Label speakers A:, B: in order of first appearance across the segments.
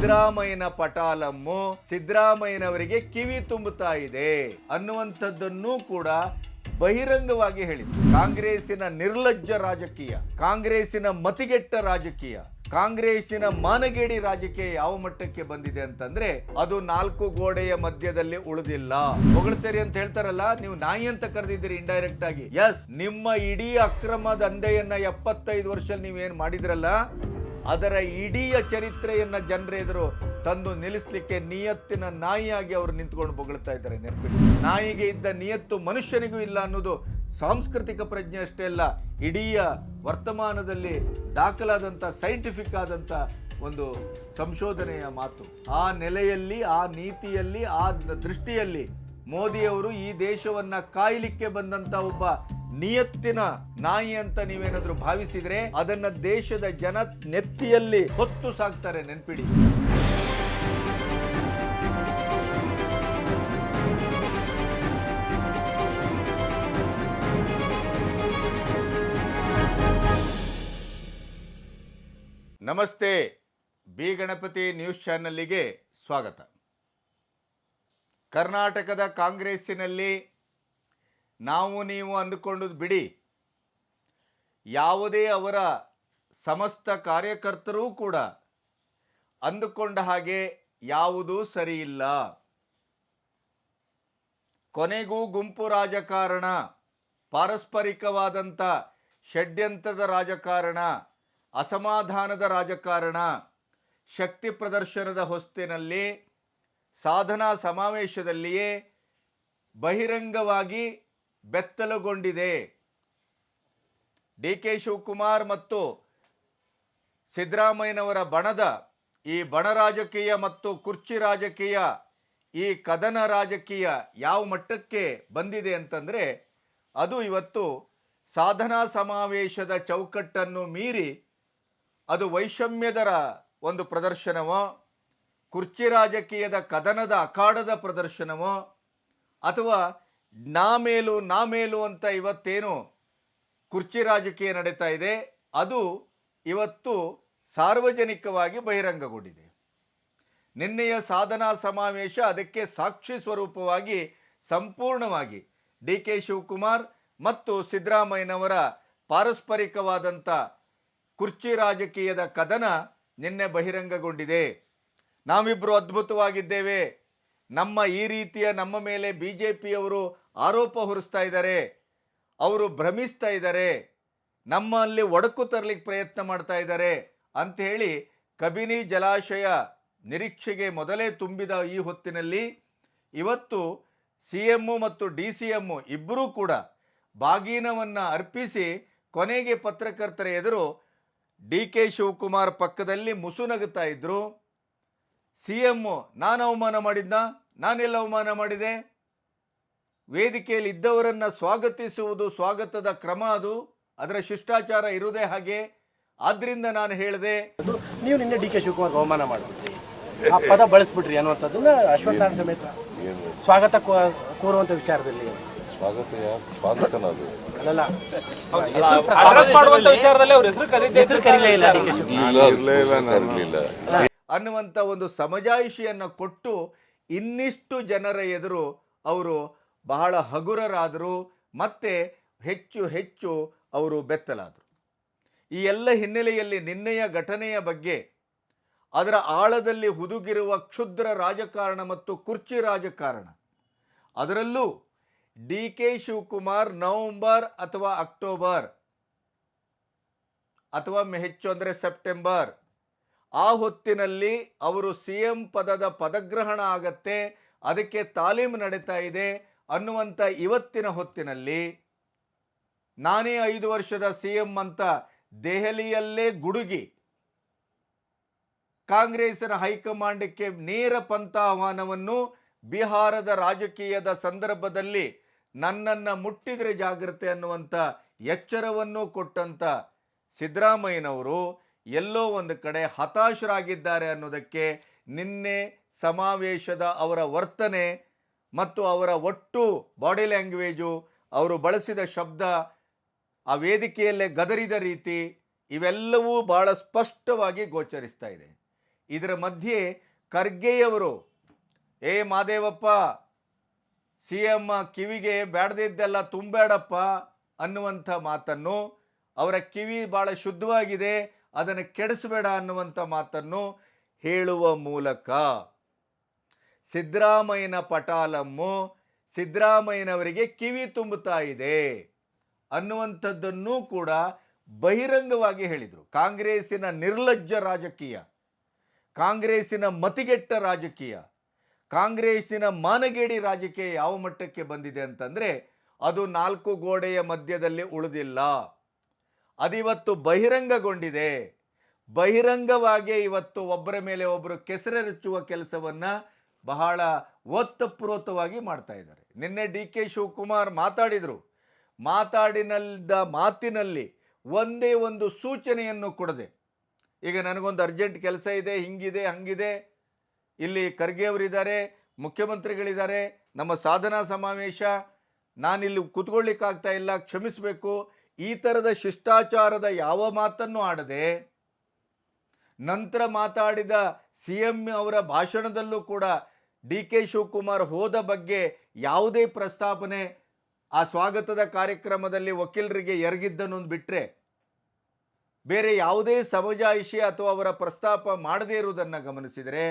A: ಸಿದ್ದರಾಮಯ್ಯನ ಪಟಾಲಮ್ಮು ಸಿದ್ದರಾಮಯ್ಯನವರಿಗೆ ಕಿವಿ ತುಂಬುತ್ತಾ ಇದೆ ಅನ್ನುವಂಥದ್ದನ್ನು ಕೂಡ ಬಹಿರಂಗವಾಗಿ ಹೇಳಿದ್ರು. ಕಾಂಗ್ರೆಸ್ಸಿನ ನಿರ್ಲಜ್ಜ ರಾಜಕೀಯ, ಕಾಂಗ್ರೆಸ್ಸಿನ ಮತಿಗೆಟ್ಟ ರಾಜಕೀಯ, ಕಾಂಗ್ರೆಸ್ಸಿನ ಮಾನಗೇಡಿ ರಾಜಕೀಯ ಯಾವ ಮಟ್ಟಕ್ಕೆ ಬಂದಿದೆ ಅಂತಂದ್ರೆ ಅದು ನಾಲ್ಕು ಗೋಡೆಯ ಮಧ್ಯದಲ್ಲಿ ಉಳಿದಿಲ್ಲ. ಹೊಗಳ್ತೇರಿ ಅಂತ ಹೇಳ್ತಾರಲ್ಲ, ನೀವು ನಾಯಿ ಅಂತ ಕರೆದಿದ್ದೀರಿ ಇಂಡೈರೆಕ್ಟ್ ಆಗಿ. ಎಸ್ ನಿಮ್ಮ ಇಡೀ ಅಕ್ರಮ ದಂಧೆಯನ್ನ ಎಪ್ಪತ್ತೈದು ವರ್ಷ ನೀವೇನ್ ಮಾಡಿದ್ರಲ್ಲ ಅದರ ಇಡೀ ಚರಿತ್ರೆಯನ್ನ ಜನರ ಎದುರು ತಂದು ನಿಲ್ಲಿಸಲಿಕ್ಕೆ ನಿಯತ್ತಿನ ನಾಯಿಯಾಗಿ ಅವರು ನಿಂತ್ಕೊಂಡು ಬೊಗಳ್ತಾ ಇದ್ದಾರೆ ನೆನಪಿಡಿ. ನಾಯಿಗೆ ಇದ್ದ ನಿಯತ್ತು ಮನುಷ್ಯನಿಗೂ ಇಲ್ಲ ಅನ್ನೋದು ಸಾಂಸ್ಕೃತಿಕ ಪ್ರಜ್ಞೆ ಅಷ್ಟೇ ಅಲ್ಲ, ಇಡೀ ವರ್ತಮಾನದಲ್ಲಿ ದಾಖಲಾದಂಥ ಸೈಂಟಿಫಿಕ್ ಆದಂಥ ಒಂದು ಸಂಶೋಧನೆಯ ಮಾತು. ಆ ನೆಲೆಯಲ್ಲಿ, ಆ ನೀತಿಯಲ್ಲಿ, ಆ ದೃಷ್ಟಿಯಲ್ಲಿ ಮೋದಿಯವರು ಈ ದೇಶವನ್ನ ಕಾಯಲಿಕ್ಕೆ ಬಂದಂತ ಒಬ್ಬ ನಿಯತ್ತಿನ ನಾಯಿ ಅಂತ ನೀವೇನಾದ್ರೂ ಭಾವಿಸಿದ್ರೆ ಅದನ್ನ ದೇಶದ ಜನ ನೆತ್ತಿಯಲ್ಲಿ ಹೊತ್ತು ಸಾಕ್ತಾರೆ, ನೆನ್ಪಿಡಿ. ನಮಸ್ತೆ. ಬಿ ಗಣಪತಿ ನ್ಯೂಸ್ ಚಾನಲ್ಲಿಗೆ ಸ್ವಾಗತ. ಕರ್ನಾಟಕದ ಕಾಂಗ್ರೆಸ್ಸಿನಲ್ಲಿ ನಾವು ನೀವು ಅಂದುಕೊಂಡದ್ದು ಬಿಡಿ. ಯಾವುದೇ ಅವರ ಸಮಸ್ತ ಕಾರ್ಯಕರ್ತರೂ ಕೂಡ ಅಂದುಕೊಂಡ ಹಾಗೆ ಯಾವುದೂ ಸರಿಯಿಲ್ಲ. ಕೊನೆಗೂ ಗುಂಪು ರಾಜಕಾರಣ, ಪಾರಸ್ಪರಿಕವಾದಂಥ ಷಡ್ಯಂತ್ರದ ರಾಜಕಾರಣ, ಅಸಮಾಧಾನದ ರಾಜಕಾರಣ, ಶಕ್ತಿ ಪ್ರದರ್ಶನದ ಹೊಸ್ತಿನಲ್ಲಿ ಸಾಧನಾ ಸಮಾವೇಶದಲ್ಲಿಯೇ ಬಹಿರಂಗವಾಗಿ ಬೆತ್ತಲುಗೊಂಡಿದೆ. ಡಿ ಕೆ ಶಿವಕುಮಾರ್ ಮತ್ತು ಸಿದ್ದರಾಮಯ್ಯನವರ ಬಣದ ಈ ಬಣ ರಾಜಕೀಯ ಮತ್ತು ಕುರ್ಚಿ ರಾಜಕೀಯ ಈ ಕದನ ರಾಜಕೀಯ ಯಾವ ಮಟ್ಟಕ್ಕೆ ಬಂದಿದೆ ಅಂತಂದರೆ ಅದು ಇವತ್ತು ಸಾಧನಾ ಸಮಾವೇಶದ ಚೌಕಟ್ಟನ್ನು ಮೀರಿ ಅದು ವೈಷಮ್ಯದರ ಒಂದು ಪ್ರದರ್ಶನವೋ ಕುರ್ಚಿ ರಾಜಕೀಯದ ಕದನದ ಅಖಾಡದ ಪ್ರದರ್ಶನವೋ ಅಥವಾ ನಾ ಮೇಲು ನಾ ಮೇಲು ಅಂತ ಇವತ್ತೇನು ಕುರ್ಚಿ ರಾಜಕೀಯ ನಡೀತಾ ಇದೆ, ಅದು ಇವತ್ತು ಸಾರ್ವಜನಿಕವಾಗಿ ಬಹಿರಂಗಗೊಂಡಿದೆ. ನಿನ್ನೆಯ ಸಾಧನಾ ಸಮಾವೇಶ ಅದಕ್ಕೆ ಸಾಕ್ಷಿ ಸ್ವರೂಪವಾಗಿ ಸಂಪೂರ್ಣವಾಗಿ ಡಿ ಕೆ ಶಿವಕುಮಾರ್ ಮತ್ತು ಸಿದ್ದರಾಮಯ್ಯನವರ ಪಾರಸ್ಪರಿಕವಾದಂಥ ಕುರ್ಚಿ ರಾಜಕೀಯದ ಕದನ ನಿನ್ನೆ ಬಹಿರಂಗಗೊಂಡಿದೆ. ನಾವಿಬ್ಬರು ಅದ್ಭುತವಾಗಿದ್ದೇವೆ. ನಮ್ಮ ಈ ರೀತಿಯ ನಮ್ಮ ಮೇಲೆ ಬಿ ಜೆ ಪಿಯವರು ಆರೋಪ ಹೊರಿಸ್ತಾ ಇದ್ದಾರೆ. ಅವರು ಭ್ರಮಿಸ್ತಾ ಇದ್ದಾರೆ. ನಮ್ಮಲ್ಲಿ ಒಡಕು ತರಲಿಕ್ಕೆ ಪ್ರಯತ್ನ ಮಾಡ್ತಾ ಇದ್ದಾರೆ ಅಂಥೇಳಿ ಕಬಿನಿ ಜಲಾಶಯ ನಿರೀಕ್ಷೆಗೆ ಮೊದಲೇ ತುಂಬಿದ ಈ ಹೊತ್ತಿನಲ್ಲಿ ಇವತ್ತು ಸಿ ಎಮ್ಮು ಮತ್ತು ಡಿ ಸಿ ಎಮ್ಮು ಇಬ್ಬರೂ ಕೂಡ ಬಾಗಿನವನ್ನು ಅರ್ಪಿಸಿ ಕೊನೆಗೆ ಪತ್ರಕರ್ತರ ಎದುರು ಡಿ ಕೆ ಶಿವಕುಮಾರ್ ಪಕ್ಕದಲ್ಲಿ ಮುಸುನಗುತ್ತಾ ಇದ್ರು. ಸಿ ಎಮ್ಮು ನಾನು ಅವಮಾನ ಮಾಡಿದ್ನ? ನಾನೆಲ್ಲ ಅವಮಾನ ಮಾಡಿದೆ? ವೇದಿಕೆಯಲ್ಲಿ ಇದ್ದವರನ್ನು ಸ್ವಾಗತಿಸುವುದು ಸ್ವಾಗತದ ಕ್ರಮ ಅದು? ಅದರ ಶಿಷ್ಟಾಚಾರ ಇರುವುದೇ ಹಾಗೆ? ಆದ್ರಿಂದ ನಾನು ಹೇಳಿದೆ
B: ಅದು ನೀವು ನಿನ್ನೆ ಡಿ ಕೆ ಶಿವಕುಮಾರ್ ಅವಮಾನ ಮಾಡ್ಬಿಟ್ರಿ ಆ ಪದ ಬಳಸ್ಬಿಟ್ರಿ ಅನ್ನುವಂಥದ್ದನ್ನ ಅಶ್ವತ್ಥಾನ ಸಮೇತ ಸ್ವಾಗತ ಕೋರುವಂತ ವಿಚಾರದಲ್ಲಿ.
C: ಸ್ವಾಗತ ಯಾ- ಸ್ವಾಗತನ ಅದು?
B: ಅಲ್ಲಲ್ಲ.
D: ಅಡ್ರೆಸ್ ಮಾಡುವಂತ ವಿಚಾರದಲ್ಲಿ ಅವ್ರ ಹೆಸರು
B: ಕರೀಲೇ ಇಲ್ಲ ಡಿ ಕೆ ಶಿವಕುಮಾರ್.
C: ಇರ್ಲೇ ಇಲ್ಲ
A: ಅನ್ನುವಂಥ ಒಂದು ಸಮಜಾಯಿಷಿಯನ್ನು ಕೊಟ್ಟು ಇನ್ನಿಷ್ಟು ಜನರ ಎದುರು ಅವರು ಬಹಳ ಹಗುರರಾದರು, ಮತ್ತೆ ಹೆಚ್ಚು ಹೆಚ್ಚು ಅವರು ಬೆತ್ತಲಾದರು. ಈ ಎಲ್ಲ ಹಿನ್ನೆಲೆಯಲ್ಲಿ ನಿನ್ನೆಯ ಘಟನೆಯ ಬಗ್ಗೆ, ಅದರ ಆಳದಲ್ಲಿ ಹುದುಗಿರುವ ಕ್ಷುದ್ರ ರಾಜಕಾರಣ ಮತ್ತು ಕುರ್ಚಿ ರಾಜಕಾರಣ, ಅದರಲ್ಲೂ ಡಿ ಕೆ ಶಿವಕುಮಾರ್ ನವೆಂಬರ್ ಅಥವಾ ಅಕ್ಟೋಬರ್, ಅಥವಾ ಹೆಚ್ಚು ಅಂದರೆ ಸೆಪ್ಟೆಂಬರ್ ಆ ಹೊತ್ತಿನಲ್ಲಿ ಅವರು ಸಿ ಎಂ ಪದದ ಪದಗ್ರಹಣ ಆಗತ್ತೆ, ಅದಕ್ಕೆ ತಾಲೀಮು ನಡೀತಾ ಇದೆ ಅನ್ನುವಂಥ ಇವತ್ತಿನ ಹೊತ್ತಿನಲ್ಲಿ ನಾನೇ ಐದು ವರ್ಷದ ಸಿ ಎಂ ಅಂತ ದೆಹಲಿಯಲ್ಲೇ ಗುಡುಗಿ ಕಾಂಗ್ರೆಸ್ನ ಹೈಕಮಾಂಡ್ಗೆ ನೇರ ಪಂಥಾಹ್ವಾನವನ್ನು ಬಿಹಾರದ ರಾಜಕೀಯದ ಸಂದರ್ಭದಲ್ಲಿ ನನ್ನನ್ನು ಮುಟ್ಟಿದ್ರೆ ಜಾಗ್ರತೆ ಅನ್ನುವಂಥ ಎಚ್ಚರವನ್ನು ಕೊಟ್ಟಂಥ ಸಿದ್ದರಾಮಯ್ಯನವರು ಎಲ್ಲೋ ಒಂದು ಕಡೆ ಹತಾಶರಾಗಿದ್ದಾರೆ ಅನ್ನೋದಕ್ಕೆ ನಿನ್ನೆ ಸಮಾವೇಶದ ಅವರ ವರ್ತನೆ ಮತ್ತು ಅವರ ಒಟ್ಟು ಬಾಡಿ ಲ್ಯಾಂಗ್ವೇಜು ಅವರು ಬಳಸಿದ ಶಬ್ದ ಆ ವೇದಿಕೆಯಲ್ಲೇ ಗದರಿದ ರೀತಿ ಇವೆಲ್ಲವೂ ಬಹಳ ಸ್ಪಷ್ಟವಾಗಿ ಗೋಚರಿಸ್ತಾ ಇದೆ. ಇದರ ಮಧ್ಯೆ ಖರ್ಗೆಯವರು, ಏ ಮಾದೇವಪ್ಪ ಸಿ ಎಂ ಕಿವಿಗೆ ಬ್ಯಾಡದಿದ್ದೆಲ್ಲ ತುಂಬಬೇಡಪ್ಪ ಅನ್ನುವಂಥ ಮಾತನ್ನು ಅವರ ಕಿವಿ ಭಾಳ ಶುದ್ಧವಾಗಿದೆ. ಅದನ್ನು ಕೆಡಿಸಬೇಡ ಅನ್ನುವಂಥ ಮಾತನ್ನು ಹೇಳುವ ಮೂಲಕ ಸಿದ್ದರಾಮಯ್ಯನ ಪಟಾಲಮ್ಮು ಸಿದ್ದರಾಮಯ್ಯನವರಿಗೆ ಕಿವಿ ತುಂಬುತ್ತಾ ಇದೆ ಅನ್ನುವಂಥದ್ದನ್ನೂ ಕೂಡ ಬಹಿರಂಗವಾಗಿ ಹೇಳಿದರು. ಕಾಂಗ್ರೆಸ್ಸಿನ ನಿರ್ಲಜ್ಜ ರಾಜಕೀಯ, ಕಾಂಗ್ರೆಸ್ಸಿನ ಮತಿಗೆಟ್ಟ ರಾಜಕೀಯ, ಕಾಂಗ್ರೆಸ್ಸಿನ ಮಾನಗೇಡಿ ರಾಜಕೀಯ ಯಾವ ಮಟ್ಟಕ್ಕೆ ಬಂದಿದೆ ಅಂತಂದರೆ ಅದು ನಾಲ್ಕು ಗೋಡೆಯ ಮಧ್ಯದಲ್ಲಿ ಉಳಿದಿಲ್ಲ. ಅದಿವತ್ತು ಬಹಿರಂಗಗೊಂಡಿದೆ. ಬಹಿರಂಗವಾಗಿ ಇವತ್ತು ಒಬ್ಬರ ಮೇಲೆ ಒಬ್ಬರು ಕೆಸರೆರಚುವ ಕೆಲಸವನ್ನು ಬಹಳ ಒತ್ತಪ್ರೋತವಾಗಿ ಮಾಡ್ತಾ ಇದ್ದಾರೆ. ನಿನ್ನೆ ಡಿ ಕೆ ಶಿವಕುಮಾರ್ ಮಾತಾಡಿದರು. ಮಾತಾಡಿನಲ್ಲಿದ್ದ ಮಾತಿನಲ್ಲಿ ಒಂದೇ ಒಂದು ಸೂಚನೆಯನ್ನು ಕೊಡದೆ, ಈಗ ನನಗೊಂದು ಅರ್ಜೆಂಟ್ ಕೆಲಸ ಇದೆ, ಹಿಂಗಿದೆ, ಹಂಗಿದೆ, ಇಲ್ಲಿ ಖರ್ಗೆ ಅವರಿದ್ದಾರೆ, ಮುಖ್ಯಮಂತ್ರಿಗಳಿದ್ದಾರೆ, ನಮ್ಮ ಸಾಧನಾ ಸಮಾವೇಶ, ನಾನಿಲ್ಲಿ ಕೂತ್ಕೊಳ್ಳಿಕ್ಕಾಗ್ತಾ ಇಲ್ಲ, ಕ್ಷಮಿಸಬೇಕು ಈ ಥರದ ಶಿಷ್ಟಾಚಾರದ ಯಾವ ಮಾತನ್ನು ಆಡದೆ ನಂತರ ಮಾತಾಡಿದ ಸಿ ಎಂ ಅವರ ಭಾಷಣದಲ್ಲೂ ಕೂಡ ಡಿ ಕೆ ಶಿವಕುಮಾರ್ ಹೋದ ಬಗ್ಗೆ ಯಾವುದೇ ಪ್ರಸ್ತಾಪನೆ ಆ ಸ್ವಾಗತದ ಕಾರ್ಯಕ್ರಮದಲ್ಲಿ ವಕೀಲರಿಗೆ ಎರಗಿದ್ದನ್ನು ಬಿಟ್ಟರೆ ಬೇರೆ ಯಾವುದೇ ಸಮಜಾಯಿಷಿ ಅಥವಾ ಅವರ ಪ್ರಸ್ತಾಪ ಮಾಡದೇ ಇರುವುದನ್ನು ಗಮನಿಸಿದರೆ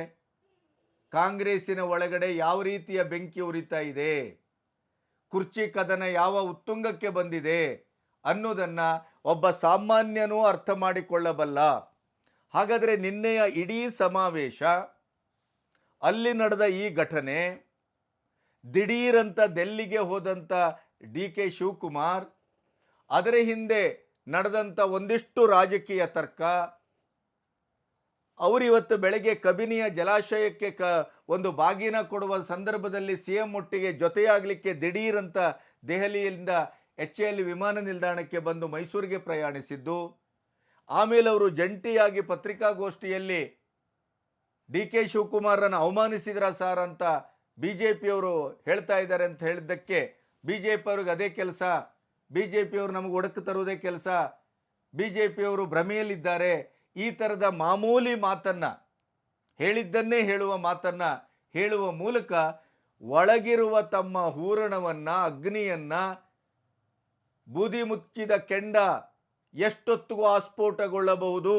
A: ಕಾಂಗ್ರೆಸ್ಸಿನ ಒಳಗಡೆ ಯಾವ ರೀತಿಯ ಬೆಂಕಿ ಉರಿತಾ ಇದೆ? ಕುರ್ಚಿ ಕದನ ಯಾವ ಉತ್ತುಂಗಕ್ಕೆ ಬಂದಿದೆ? ಅನ್ನೋದನ್ನು ಒಬ್ಬ ಸಾಮಾನ್ಯನೂ ಅರ್ಥ ಮಾಡಿಕೊಳ್ಳಬಲ್ಲ. ಹಾಗಾದರೆ ನಿನ್ನೆಯ ಇಡೀ ಸಮಾವೇಶ, ಅಲ್ಲಿ ನಡೆದ ಈ ಘಟನೆ, ದಿಢೀರಂತ ದೆಲ್ಲಿಗೆ ಹೋದಂಥ ಡಿ ಕೆ ಶಿವಕುಮಾರ್, ಅದರ ಹಿಂದೆ ನಡೆದಂಥ ಒಂದಿಷ್ಟು ರಾಜಕೀಯ ತರ್ಕ ಅವರಿವತ್ತು ಬೆಳಗ್ಗೆ ಕಬಿನಿಯ ಜಲಾಶಯಕ್ಕೆ ಕ, ಒಂದು ಬಾಗಿನ ಕೊಡುವ ಸಂದರ್ಭದಲ್ಲಿ ಸಿ ಎಂ ಒಟ್ಟಿಗೆ ಜೊತೆಯಾಗಲಿಕ್ಕೆ ದಿಢೀರಂತ ದೆಹಲಿಯಿಂದ ಎಚ್ ಎಲ್ ವಿಮಾನ ನಿಲ್ದಾಣಕ್ಕೆ ಬಂದು ಮೈಸೂರಿಗೆ ಪ್ರಯಾಣಿಸಿದ್ದು ಆಮೇಲೆ ಅವರು ಜಂಟಿಯಾಗಿ ಪತ್ರಿಕಾಗೋಷ್ಠಿಯಲ್ಲಿ ಡಿ ಕೆ ಶಿವಕುಮಾರನ್ನು ಅವಮಾನಿಸಿದ್ರ ಸಾರ್ ಅಂತ ಬಿ ಜೆ ಪಿಯವರು ಹೇಳ್ತಾ ಇದ್ದಾರೆ ಅಂತ ಹೇಳಿದ್ದಕ್ಕೆ ಬಿ ಜೆ ಪಿಯವ್ರಿಗೆ ಅದೇ ಕೆಲಸ ಬಿ ಜೆ ಪಿಯವರು ನಮಗೆ ಒಡಕು ತರುವುದೇ ಕೆಲಸ ಬಿ ಜೆ ಪಿಯವರು ಭ್ರಮೆಯಲ್ಲಿದ್ದಾರೆ, ಈ ಥರದ ಮಾಮೂಲಿ ಮಾತನ್ನು, ಹೇಳಿದ್ದನ್ನೇ ಹೇಳುವ ಮಾತನ್ನು ಹೇಳುವ ಮೂಲಕ ಒಳಗಿರುವ ತಮ್ಮ ಹೂರಣವನ್ನು, ಅಗ್ನಿಯನ್ನು ಬೂದಿ ಮುಚ್ಚಿದ ಕೆಂಡ ಎಷ್ಟೊತ್ತಿಗೂ ಆಸ್ಫೋಟಗೊಳ್ಳಬಹುದು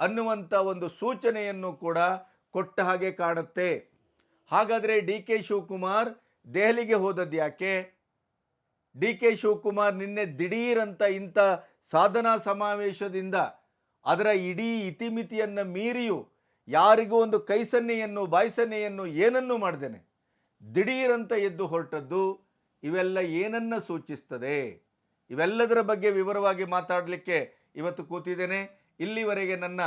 A: ಅನ್ನುವಂಥ ಒಂದು ಸೂಚನೆಯನ್ನು ಕೂಡ ಕೊಟ್ಟ ಹಾಗೆ ಕಾಣುತ್ತೆ. ಹಾಗಾದರೆ ಡಿ ಕೆ ಶಿವಕುಮಾರ್ ದೆಹಲಿಗೆ ಹೋದದ್ದು ಯಾಕೆ? ಡಿ ಕೆ ಶಿವಕುಮಾರ್ ನಿನ್ನೆ ದಿಢೀರಂತ ಇಂಥ ಸಾಧನಾ ಸಮಾವೇಶದಿಂದ ಅದರ ಇಡೀ ಇತಿಮಿತಿಯನ್ನು ಮೀರಿಯೂ ಯಾರಿಗೂ ಒಂದು ಕೈಸನ್ನೆಯನ್ನು ಬಾಯ್ಸನ್ನೆಯನ್ನು ಏನನ್ನೂ ಮಾಡ್ದೇನೆ. ದಿಢೀರಂತ ಎದ್ದು ಹೊರಟದ್ದು ಇವೆಲ್ಲ ಏನನ್ನ ಸೂಚಿಸ್ತದೆ? ಇವೆಲ್ಲದರ ಬಗ್ಗೆ ವಿವರವಾಗಿ ಮಾತಾಡಲಿಕ್ಕೆ ಇವತ್ತು ಕೂತಿದ್ದೇನೆ. ಇಲ್ಲಿವರೆಗೆ ನನ್ನ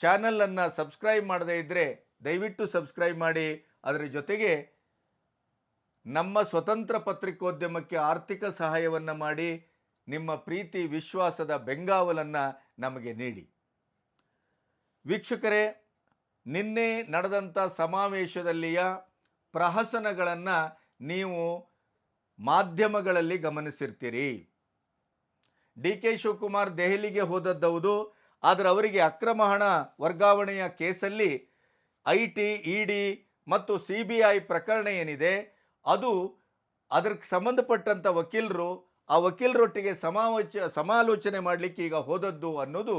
A: ಚಾನಲನ್ನು ಸಬ್ಸ್ಕ್ರೈಬ್ ಮಾಡದೇ ಇದ್ದರೆ ದಯವಿಟ್ಟು ಸಬ್ಸ್ಕ್ರೈಬ್ ಮಾಡಿ. ಅದರ ಜೊತೆಗೆ ನಮ್ಮ ಸ್ವತಂತ್ರ ಪತ್ರಿಕೋದ್ಯಮಕ್ಕೆ ಆರ್ಥಿಕ ಸಹಾಯವನ್ನು ಮಾಡಿ, ನಿಮ್ಮ ಪ್ರೀತಿ, ವಿಶ್ವಾಸದ ಬೆಂಗಾವಲನ್ನು ನಮಗೆ ನೀಡಿ. ವೀಕ್ಷಕರೇ, ನಿನ್ನೆ ನಡೆದಂಥ ಸಮಾವೇಶದಲ್ಲಿಯ ಪ್ರಹಸನಗಳನ್ನು ನೀವು ಮಾಧ್ಯಮಗಳಲ್ಲಿ ಗಮನಿಸಿರ್ತೀರಿ. ಡಿ ಕೆ ಶಿವಕುಮಾರ್ ದೆಹಲಿಗೆ ಹೋದದ್ದೌದು, ಆದರೆ ಅವರಿಗೆ ಅಕ್ರಮ ಹಣ ವರ್ಗಾವಣೆಯ ಕೇಸಲ್ಲಿ ಐ ಟಿ ಇ ಡಿ ಮತ್ತು ಸಿ ಬಿ ಐ ಪ್ರಕರಣ ಏನಿದೆ, ಅದು ಅದಕ್ಕೆ ಸಂಬಂಧಪಟ್ಟಂಥ ವಕೀಲರು, ಆ ವಕೀಲರೊಟ್ಟಿಗೆ ಸಮಾಲೋಚ ಸಮಾಲೋಚನೆ ಮಾಡಲಿಕ್ಕೆ ಈಗ ಹೋದದ್ದು ಅನ್ನೋದು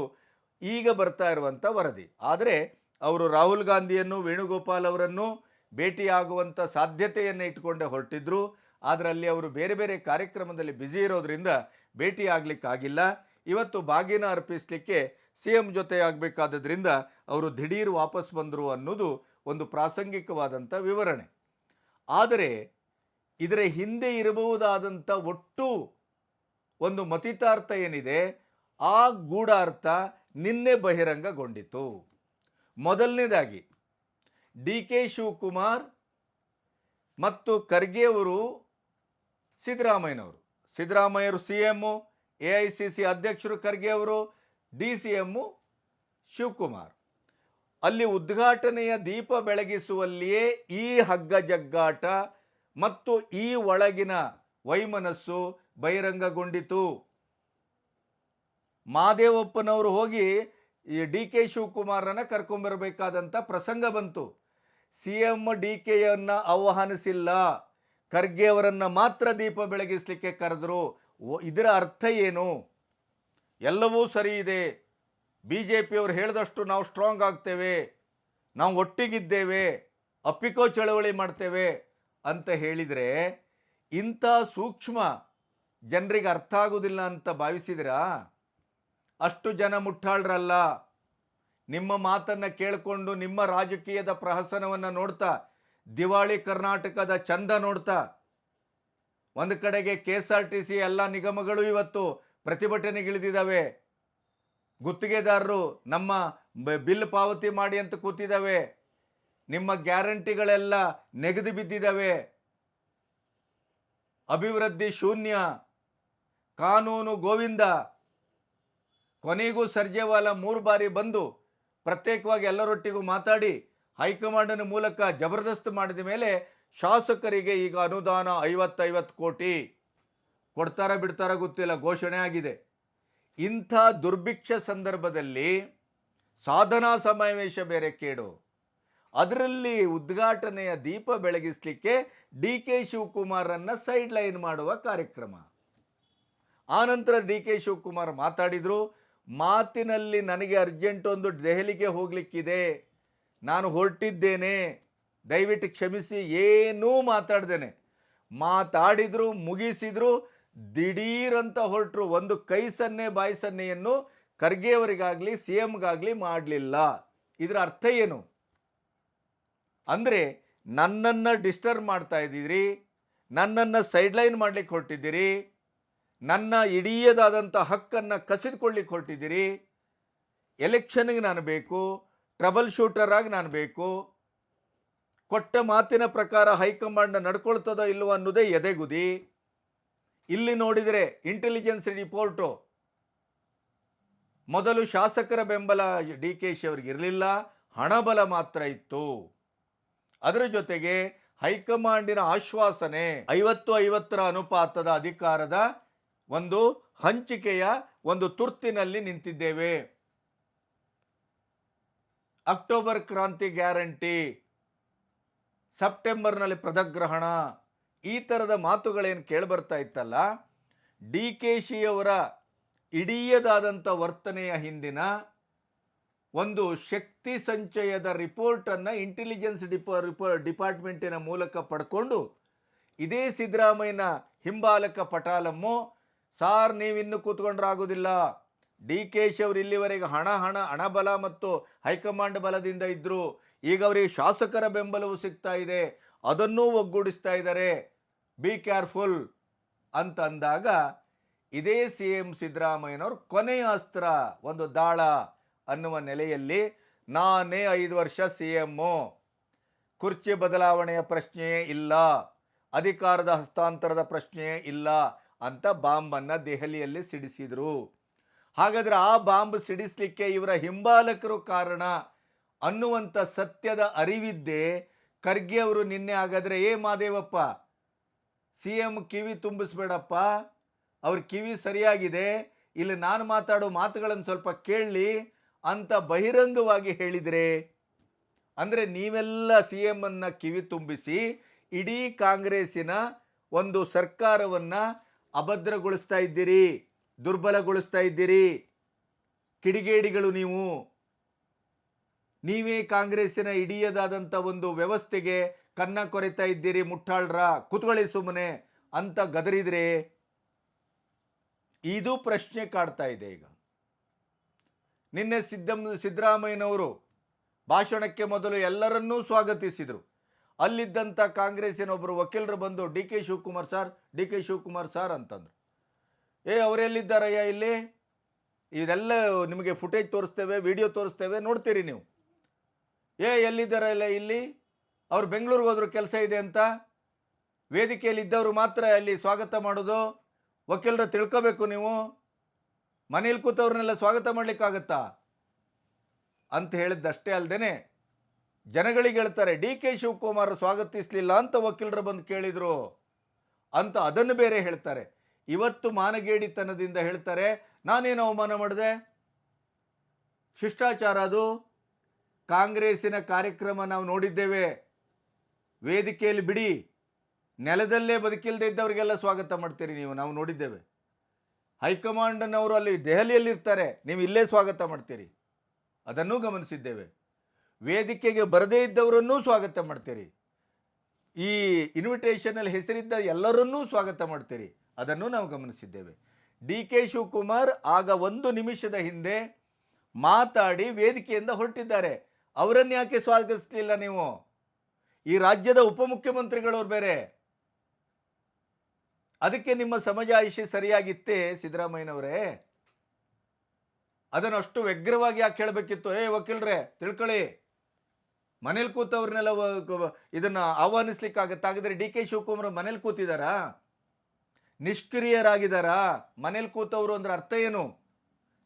A: ಈಗ ಬರ್ತಾ ಇರುವಂಥ ವರದಿ. ಆದರೆ ಅವರು ರಾಹುಲ್ ಗಾಂಧಿಯನ್ನು, ವೇಣುಗೋಪಾಲ್ ಅವರನ್ನು ಭೇಟಿಯಾಗುವಂಥ ಸಾಧ್ಯತೆಯನ್ನು ಇಟ್ಕೊಂಡೇ ಹೊರಟಿದ್ರು. ಆದರೆ ಅಲ್ಲಿ ಅವರು ಬೇರೆ ಬೇರೆ ಕಾರ್ಯಕ್ರಮದಲ್ಲಿ ಬ್ಯುಸಿ ಇರೋದ್ರಿಂದ ಭೇಟಿ ಆಗಲಿಕ್ಕಾಗಿಲ್ಲ ಇವತ್ತು ಬಾಗಿನ ಅರ್ಪಿಸಲಿಕ್ಕೆ ಸಿ ಎಂ ಜೊತೆ ಆಗಬೇಕಾದದ್ರಿಂದ ಅವರು ದಿಢೀರ್ ವಾಪಸ್ ಬಂದರು ಅನ್ನೋದು ಒಂದು ಪ್ರಾಸಂಗಿಕವಾದಂಥ ವಿವರಣೆ. ಆದರೆ ಇದರ ಹಿಂದೆ ಇರಬಹುದಾದಂಥ ಒಟ್ಟು ಒಂದು ಮತಿತಾರ್ಥ ಏನಿದೆ? ಆ ಗೂಢಾರ್ಥ ನಿನ್ನೆ ಬಹಿರಂಗಗೊಂಡಿತು ಮೊದಲನೇದಾಗಿ, ಡಿ ಕೆ ಶಿವಕುಮಾರ್ ಮತ್ತು ಖರ್ಗೆ ಅವರು ಸಿದ್ದರಾಮಯ್ಯನವರು. ಸಿದ್ದರಾಮಯ್ಯರು C M A I C C ಅಧ್ಯಕ್ಷರು ಖರ್ಗೆ ಅವರು ಡಿ ಸಿ ಎಮ್ಮು ಶಿವಕುಮಾರ್. ಅಲ್ಲಿ ಉದ್ಘಾಟನೆಯ ದೀಪ ಬೆಳಗಿಸುವಲ್ಲಿಯೇ ಈ ಹಗ್ಗ ಜಗ್ಗಾಟ ಮತ್ತು ಈ ಒಳಗಿನ ವೈಮನಸ್ಸು ಬಹಿರಂಗಗೊಂಡಿತು. ಮಾದೇವಪ್ಪನವರು ಹೋಗಿ ಈ ಡಿ ಕೆ ಶಿವಕುಮಾರನ ಕರ್ಕೊಂಬರಬೇಕಾದಂಥ ಪ್ರಸಂಗ ಬಂತು. ಸಿ ಎಂ ಡಿ ಕೆಯನ್ನು ಆಹ್ವಾನಿಸಿಲ್ಲ. ಖರ್ಗೆ ಅವರನ್ನು ಮಾತ್ರ ದೀಪ ಬೆಳಗಿಸಲಿಕ್ಕೆ ಕರೆದ್ರು. ಇದರ ಅರ್ಥ ಏನು? ಎಲ್ಲವೂ ಸರಿ ಇದೆ. ಬಿ ಜೆ ಪಿಯವರು ಹೇಳಿದಷ್ಟು ನಾವು ಸ್ಟ್ರಾಂಗ್ ಆಗ್ತೇವೆ. ನಾವು ಒಟ್ಟಿಗಿದ್ದೇವೆ. ಅಪ್ಪಿಕೋ ಚಳವಳಿ ಮಾಡ್ತೇವೆ ಅಂತ ಹೇಳಿದರೆ ಇಂಥ ಸೂಕ್ಷ್ಮ ಜನರಿಗೆ ಅರ್ಥ ಆಗೋದಿಲ್ಲ ಅಂತ ಭಾವಿಸಿದ್ರಾ? ಅಷ್ಟು ಜನ ಮುಟ್ಟಾಳ್ರಲ್ಲ. ನಿಮ್ಮ ಮಾತನ್ನು ಕೇಳಿಕೊಂಡು ನಿಮ್ಮ ರಾಜಕೀಯದ ಪ್ರಹಸನವನ್ನು ನೋಡ್ತಾ ದಿವಾಳಿ ಕರ್ನಾಟಕದ ಚಂದ ನೋಡ್ತಾ, ಒಂದು ಕಡೆಗೆ K S R T C ಎಲ್ಲ ನಿಗಮಗಳು ಇವತ್ತು ಪ್ರತಿಭಟನೆಗಿಳಿದಿದ್ದಾವೆ. ಗುತ್ತಿಗೆದಾರರು ನಮ್ಮ ಬಿಲ್ ಪಾವತಿ ಮಾಡಿ ಅಂತ ಕೂತಿದ್ದಾವೆ. ನಿಮ್ಮ ಗ್ಯಾರಂಟಿಗಳೆಲ್ಲ ನೆಗೆದು ಬಿದ್ದಿದ್ದಾವೆ. ಅಭಿವೃದ್ಧಿ ಶೂನ್ಯ, ಕಾನೂನು ಗೋವಿಂದ. ಕೊನೆಗೂ ಸರ್ಜೇವಾಲ ಮೂರು ಬಾರಿ ಬಂದು ಪ್ರತ್ಯೇಕವಾಗಿ ಎಲ್ಲರೊಟ್ಟಿಗೂ ಮಾತಾಡಿ ಹೈಕಮಾಂಡನ ಮೂಲಕ ಜಬರ್ದಸ್ತ್ ಮಾಡಿದ ಮೇಲೆ ಶಾಸಕರಿಗೆ ಈಗ ಅನುದಾನ ಐವತ್ತೈವತ್ತು ಕೋಟಿ ಕೊಡ್ತಾರ ಬಿಡ್ತಾರ ಗೊತ್ತಿಲ್ಲ, ಘೋಷಣೆ ಆಗಿದೆ. ಇಂಥ ದುರ್ಭಿಕ್ಷ ಸಂದರ್ಭದಲ್ಲಿ ಸಾಧನಾ ಸಮಾವೇಶ ಬೇರೆ ಕೇಡು. ಅದರಲ್ಲಿ ಉದ್ಘಾಟನೆಯ ದೀಪ ಬೆಳಗಿಸಲಿಕ್ಕೆ ಡಿ ಕೆ ಶಿವಕುಮಾರನ್ನು ಸೈಡ್ ಲೈನ್ ಮಾಡುವ ಕಾರ್ಯಕ್ರಮ. ಆನಂತರ ಡಿ ಕೆ ಶಿವಕುಮಾರ್ ಮಾತಾಡಿದರು, ಮಾತಿನಲ್ಲಿ ನನಗೆ ಅರ್ಜೆಂಟ್ ಒಂದು ದೆಹಲಿಗೆ ಹೋಗಲಿಕ್ಕಿದೆ. ನಾನು ಹೊರಟಿದ್ದೇನೆ. ದಯವಿಟ್ಟು ಕ್ಷಮಿಸಿ, ಏನೂ ಮಾತಾಡ್ದೇನೆ. ಮಾತಾಡಿದ್ರು, ಮುಗಿಸಿದ್ರು, ದಿಢೀರಂತ ಹೊರಟರು. ಒಂದು ಕೈ ಸನ್ನೆ ಬಾಯಿ ಸನ್ನೆಯನ್ನು ಖರ್ಗೆಯವರಿಗಾಗಲಿ ಸಿ ಎಮ್ಗಾಗಲಿ ಮಾಡಲಿಲ್ಲ. ಇದರ ಅರ್ಥ ಏನು? ಅಂದರೆ ನನ್ನನ್ನು ಡಿಸ್ಟರ್ಬ್ ಮಾಡ್ತಾ ಇದ್ದೀರಿ, ನನ್ನನ್ನು ಸೈಡ್ಲೈನ್ ಮಾಡಲಿಕ್ಕೆ ಹೊರಟಿದ್ದೀರಿ, ನನ್ನ ಇಡೀದಾದಂಥ ಹಕ್ಕನ್ನು ಕಸಿದುಕೊಳ್ಳಿಕ್ಕೆ ಹೊರಟಿದ್ದೀರಿ. ಎಲೆಕ್ಷನ್ಗೆ ನಾನು ಬೇಕು ಟ್ರಬಲ್ ಶೂಟರ್ ಆಗಿ ನಾನು ಬೇಕು. ಕೊಟ್ಟ ಮಾತಿನ ಪ್ರಕಾರ ಹೈಕಮಾಂಡ್ ನಡ್ಕೊಳ್ತದೋ ಇಲ್ಲವೋ ಅನ್ನೋದೇ ಎದೆಗುದಿ ಇಲ್ಲಿ ನೋಡಿದರೆ ಇಂಟೆಲಿಜೆನ್ಸ್ ರಿಪೋರ್ಟು ಮೊದಲು ಶಾಸಕರ ಬೆಂಬಲ ಡಿ ಕೆ ಶಿ ಅವ್ರಿಗೆ ಇರಲಿಲ್ಲ, ಹಣಬಲ ಮಾತ್ರ ಇತ್ತು. ಅದರ ಜೊತೆಗೆ ಹೈಕಮಾಂಡಿನ ಆಶ್ವಾಸನೆ ಐವತ್ತು ಐವತ್ತರ ಅನುಪಾತದ ಅಧಿಕಾರದ ಒಂದು ಹಂಚಿಕೆಯ ಒಂದು ತುರ್ತಿನಲ್ಲಿ ನಿಂತಿದ್ದೇವೆ. ಅಕ್ಟೋಬರ್ ಕ್ರಾಂತಿ ಗ್ಯಾರಂಟಿ, ಸೆಪ್ಟೆಂಬರ್ನಲ್ಲಿ ಪದಗ್ರಹಣ, ಈ ಥರದ ಮಾತುಗಳೇನು ಕೇಳಿಬರ್ತಾ ಇತ್ತಲ್ಲ ಡಿ ಕೆ ಶಿಯವರ ಇಡೀಯದಾದಂಥ ವರ್ತನೆಯ ಹಿಂದಿನ ಒಂದು ಶಕ್ತಿ ಸಂಚಯದ ರಿಪೋರ್ಟನ್ನು ಇಂಟೆಲಿಜೆನ್ಸ್ ಡಿಪ, ರಿಪೋ, ಡಿಪಾರ್ಟ್ಮೆಂಟಿನ ಮೂಲಕ ಪಡ್ಕೊಂಡು, ಇದೇ ಸಿದ್ದರಾಮಯ್ಯನ ಹಿಂಬಾಲಕ ಪಟಾಲಮ್ಮು, ಸಾರ್, ನೀವಿನ್ನೂ ಕೂತ್ಕೊಂಡ್ರಾಗೋದಿಲ್ಲ. ಡಿ ಕೆ ಶಿ ಅವರು ಇಲ್ಲಿವರೆಗೆ ಹಣ ಹಣ, ಹಣಬಲ ಮತ್ತು ಹೈಕಮಾಂಡ್ ಬಲದಿಂದ ಇದ್ದರು ಈಗ ಅವರಿಗೆ ಶಾಸಕರ ಬೆಂಬಲವು ಸಿಗ್ತಾ ಇದೆ. ಅದನ್ನೂ ಒಗ್ಗೂಡಿಸ್ತಾ ಇದ್ದಾರೆ ಬಿ ಕೇರ್ಫುಲ್ ಅಂತ ಅಂದಾಗ ಇದೇ ಸಿ ಎಂ ಸಿದ್ದರಾಮಯ್ಯನವರು ಕೊನೆಯ ಅಸ್ತ್ರ, ಒಂದು ದಾಳ ಅನ್ನುವ ನೆಲೆಯಲ್ಲಿ ನಾನೇ ಐದು ವರ್ಷ ಸಿ ಎಮ್ಮು ಕುರ್ಚಿ ಬದಲಾವಣೆಯ ಪ್ರಶ್ನೆಯೇ ಇಲ್ಲ. ಅಧಿಕಾರದ ಹಸ್ತಾಂತರದ ಪ್ರಶ್ನೆಯೇ ಇಲ್ಲ ಅಂತ ಬಾಂಬನ್ನು ದೆಹಲಿಯಲ್ಲಿ ಸಿಡಿಸಿದರು. ಹಾಗಾದರೆ ಆ ಬಾಂಬ್ ಸಿಡಿಸಲಿಕ್ಕೆ ಇವರ ಹಿಂಬಾಲಕರು ಕಾರಣ ಅನ್ನುವಂಥ ಸತ್ಯದ ಅರಿವಿದ್ದೇ ಖರ್ಗೆ ಅವರು ನಿನ್ನೆ ಹಾಗಾದರೆ, ಏ ಮಾದೇವಪ್ಪ, ಸಿ ಎಂ ಕಿವಿ ತುಂಬಿಸ್ಬೇಡಪ್ಪ, ಅವ್ರ ಕಿವಿ ಸರಿಯಾಗಿದೆ, ಇಲ್ಲಿ ನಾನು ಮಾತಾಡೋ ಮಾತುಗಳನ್ನು ಸ್ವಲ್ಪ ಕೇಳಲಿ ಅಂತ ಬಹಿರಂಗವಾಗಿ ಹೇಳಿದರೆ, ಅಂದರೆ ನೀವೆಲ್ಲ ಸಿ ಎಮ್ಮನ್ನು ಕಿವಿ ತುಂಬಿಸಿ ಇಡೀ ಕಾಂಗ್ರೆಸ್ಸಿನ ಒಂದು ಸರ್ಕಾರವನ್ನು ಅಭದ್ರಗೊಳಿಸ್ತಾ ಇದ್ದೀರಿ. ದುರ್ಬಲಗೊಳಿಸ್ತಾ ಇದ್ದೀರಿ. ಕಿಡಿಗೇಡಿಗಳು ನೀವು. ನೀವೇ ಕಾಂಗ್ರೆಸ್ಸಿನ ಇಡಿಯದಾದಂಥ ಒಂದು ವ್ಯವಸ್ಥೆಗೆ ಕನ್ನ ಕೊರೆತಾ ಇದ್ದೀರಿ ಮುಟ್ಟಾಳ್ರ. ಕುತ್ಕೊಳ್ಳಿ ಸುಮ್ಮನೆ ಅಂತ ಗದರಿದ್ರೆ ಇದು ಪ್ರಶ್ನೆ ಕಾಡ್ತಾ ಇದೆ ಈಗ. ನಿನ್ನೆ ಸಿದ್ದಂ ಸಿದ್ದರಾಮಯ್ಯನವರು ಭಾಷಣಕ್ಕೆ ಮೊದಲು ಎಲ್ಲರನ್ನೂ ಸ್ವಾಗತಿಸಿದರು. ಅಲ್ಲಿದ್ದಂಥ ಕಾಂಗ್ರೆಸ್ಸಿನ ಒಬ್ಬರು ವಕೀಲರು ಬಂದು D K Shivakumar sir, D K Shivakumar sir ಅಂತಂದರು. ಏ ಅವರೆಲ್ಲಿದ್ದಾರಯ್ಯ ಇಲ್ಲಿ? ಇದೆಲ್ಲ ನಿಮಗೆ ಫುಟೇಜ್ ತೋರಿಸ್ತೇವೆ ವಿಡಿಯೋ ತೋರಿಸ್ತೇವೆ, ನೋಡ್ತೀರಿ ನೀವು. ಏ ಎಲ್ಲಿದ್ದಾರಲ್ಲ ಇಲ್ಲಿ? ಅವ್ರು ಬೆಂಗಳೂರಿಗೆ ಹೋದ್ರು ಕೆಲಸ ಇದೆ ಅಂತ? ವೇದಿಕೆಯಲ್ಲಿ ಇದ್ದವರು ಮಾತ್ರ ಅಲ್ಲಿ ಸ್ವಾಗತ ಮಾಡೋದು? ವಕೀಲರ ತಿಳ್ಕೋಬೇಕು ನೀವು? ಮನೇಲಿ ಕೂತವ್ರನ್ನೆಲ್ಲ ಸ್ವಾಗತ ಮಾಡಲಿಕ್ಕಾಗತ್ತಾ? ಅಂತ ಹೇಳಿದ್ದಷ್ಟೇ ಅಲ್ಲದೆ ಜನಗಳಿಗೆ ಹೇಳ್ತಾರೆ, ಡಿ ಕೆ ಶಿವಕುಮಾರ್ ಸ್ವಾಗತಿಸಲಿಲ್ಲ ಅಂತ ವಕೀಲರು ಬಂದು ಕೇಳಿದರು ಅಂತ ಅದನ್ನು ಬೇರೆ ಹೇಳ್ತಾರೆ. ಇವತ್ತು ಮಾನಗೇಡಿತನದಿಂದ ಹೇಳ್ತಾರೆ, ನಾನೇನು ಅವಮಾನ ಮಾಡಿದೆ? ಶಿಷ್ಟಾಚಾರ ಅದು. ಕಾಂಗ್ರೆಸ್ಸಿನ ಕಾರ್ಯಕ್ರಮ ನಾವು ನೋಡಿದ್ದೇವೆ. ವೇದಿಕೆಯಲ್ಲಿ ಬಿಡಿ. ನೆಲದಲ್ಲೇ ಬದುಕಿಲ್ಲದೆ ಇದ್ದವರಿಗೆಲ್ಲ ಸ್ವಾಗತ ಮಾಡ್ತೀರಿ ನೀವು, ನಾವು ನೋಡಿದ್ದೇವೆ. ಹೈಕಮಾಂಡ್ನವರು ಅಲ್ಲಿ ದೆಹಲಿಯಲ್ಲಿರ್ತಾರೆ, ನೀವು ಇಲ್ಲೇ ಸ್ವಾಗತ ಮಾಡ್ತೀರಿ. ಅದನ್ನೂ ಗಮನಿಸಿದ್ದೇವೆ. ವೇದಿಕೆಗೆ ಬರದೇ ಇದ್ದವರನ್ನೂ ಸ್ವಾಗತ ಮಾಡ್ತೀರಿ. ಈ ಇನ್ವಿಟೇಷನಲ್ಲಿ ಹೆಸರಿದ್ದ ಎಲ್ಲರನ್ನೂ ಸ್ವಾಗತ ಮಾಡ್ತೀರಿ. ಅದನ್ನು ನಾವು ಗಮನಿಸಿದ್ದೇವೆ. ಡಿ ಕೆ ಶಿವಕುಮಾರ್ ಆಗ ಒಂದು ನಿಮಿಷದ ಹಿಂದೆ ಮಾತಾಡಿ ವೇದಿಕೆಯಿಂದ ಹೊರಟಿದ್ದಾರೆ. ಅವರನ್ನು ಯಾಕೆ ಸ್ವಾಗತಿಸಲಿಲ್ಲ ನೀವು? ಈ ರಾಜ್ಯದ ಉಪಮುಖ್ಯಮಂತ್ರಿಗಳವ್ರು ಬೇರೆ. ಅದಕ್ಕೆ ನಿಮ್ಮ ಸಮಜಾಯಿಷಿ ಸರಿಯಾಗಿತ್ತೇ ಸಿದ್ದರಾಮಯ್ಯನವರೇ? ಅದನ್ನು ಅಷ್ಟು ವ್ಯಗ್ರವಾಗಿ ಯಾಕೆ ಹೇಳಬೇಕಿತ್ತು? ಏ, ವಕೀಲ್ರೆ, ತಿಳ್ಕೊಳ್ಳಿ. ಮನೇಲಿ ಕೂತವ್ರನ್ನೆಲ್ಲ ಇದನ್ನು ಆಹ್ವಾನಿಸ್ಲಿಕ್ಕಾಗತ್ತಾಗಿದ್ರೆ ಡಿ ಕೆ ಶಿವಕುಮಾರ್ ಮನೇಲಿ ಕೂತಿದಾರಾ ನಿಷ್ಕ್ರಿಯರಾಗಿದ್ದಾರಾ ಮನೇಲಿ ಕೂತವ್ರು ಅಂದ್ರೆ ಅರ್ಥ ಏನು?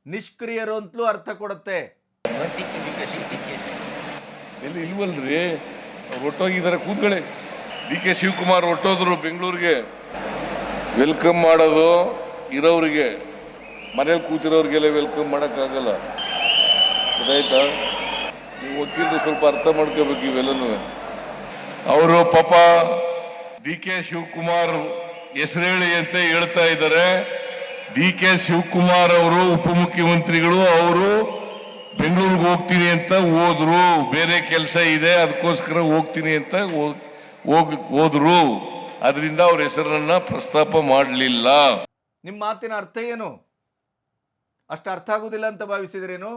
A: ನಿಷ್ಕ್ರಿಯರು ಅಂತಲೂ ಅರ್ಥ ಕೊಡುತ್ತೆ.
C: ಎಲ್ಲಿ ಇಲ್ವಲ್ರಿ? ಅವ್ರು ಒಟ್ಟೋಗಿದ್ದಾರೆ ಕೂತ್ಕೊಳ್ಳಿ ಡಿ ಕೆ ಶಿವಕುಮಾರ್ ಹೊಟ್ಟೋದ್ರು ಬೆಂಗಳೂರಿಗೆ. ವೆಲ್ಕಮ್ ಮಾಡೋದು ಇರೋರಿಗೆ ಮನೇಲಿ ಕೂತಿರೋರಿಗೆಲ್ಲ ವೆಲ್ಕಮ್ ಮಾಡೋಕ್ಕಾಗಲ್ಲ. ಗೊತ್ತಾಯ್ತಾ? ನೀವು ವಕೀಲರು ಸ್ವಲ್ಪ ಅರ್ಥ ಮಾಡ್ಕೋಬೇಕು ಇವೆಲ್ಲನೂ. ಅವರು ಪಾಪ ಡಿ ಕೆ ಶಿವಕುಮಾರ್ ಹೆಸರೇಳಿ ಅಂತ ಹೇಳ್ತಾ ಇದ್ದಾರೆ. ಡಿ ಕೆ ಶಿವಕುಮಾರ್ ಅವರು, ಉಪಮುಖ್ಯಮಂತ್ರಿಗಳು ಅವರು ಬೆಂಗಳೂರಿಗೆ ಹೋಗ್ತೀನಿ ಅಂತ ಹೋದ್ರು. ಬೇರೆ ಕೆಲಸ ಇದೆ, ಅದಕ್ಕೋಸ್ಕರ ಹೋಗ್ತೀನಿ ಅಂತ ಹೋಗ್ ಹೋದ್ರು. ಅದರಿಂದ ಅವ್ರ ಹೆಸರನ್ನ ಪ್ರಸ್ತಾಪ ಮಾಡಲಿಲ್ಲ.
A: ನಿಮ್ಮ ಮಾತಿನ ಅರ್ಥ ಏನು? ಅಷ್ಟು ಅರ್ಥ ಆಗೋದಿಲ್ಲ ಅಂತ ಭಾವಿಸಿದ್ರೇನು?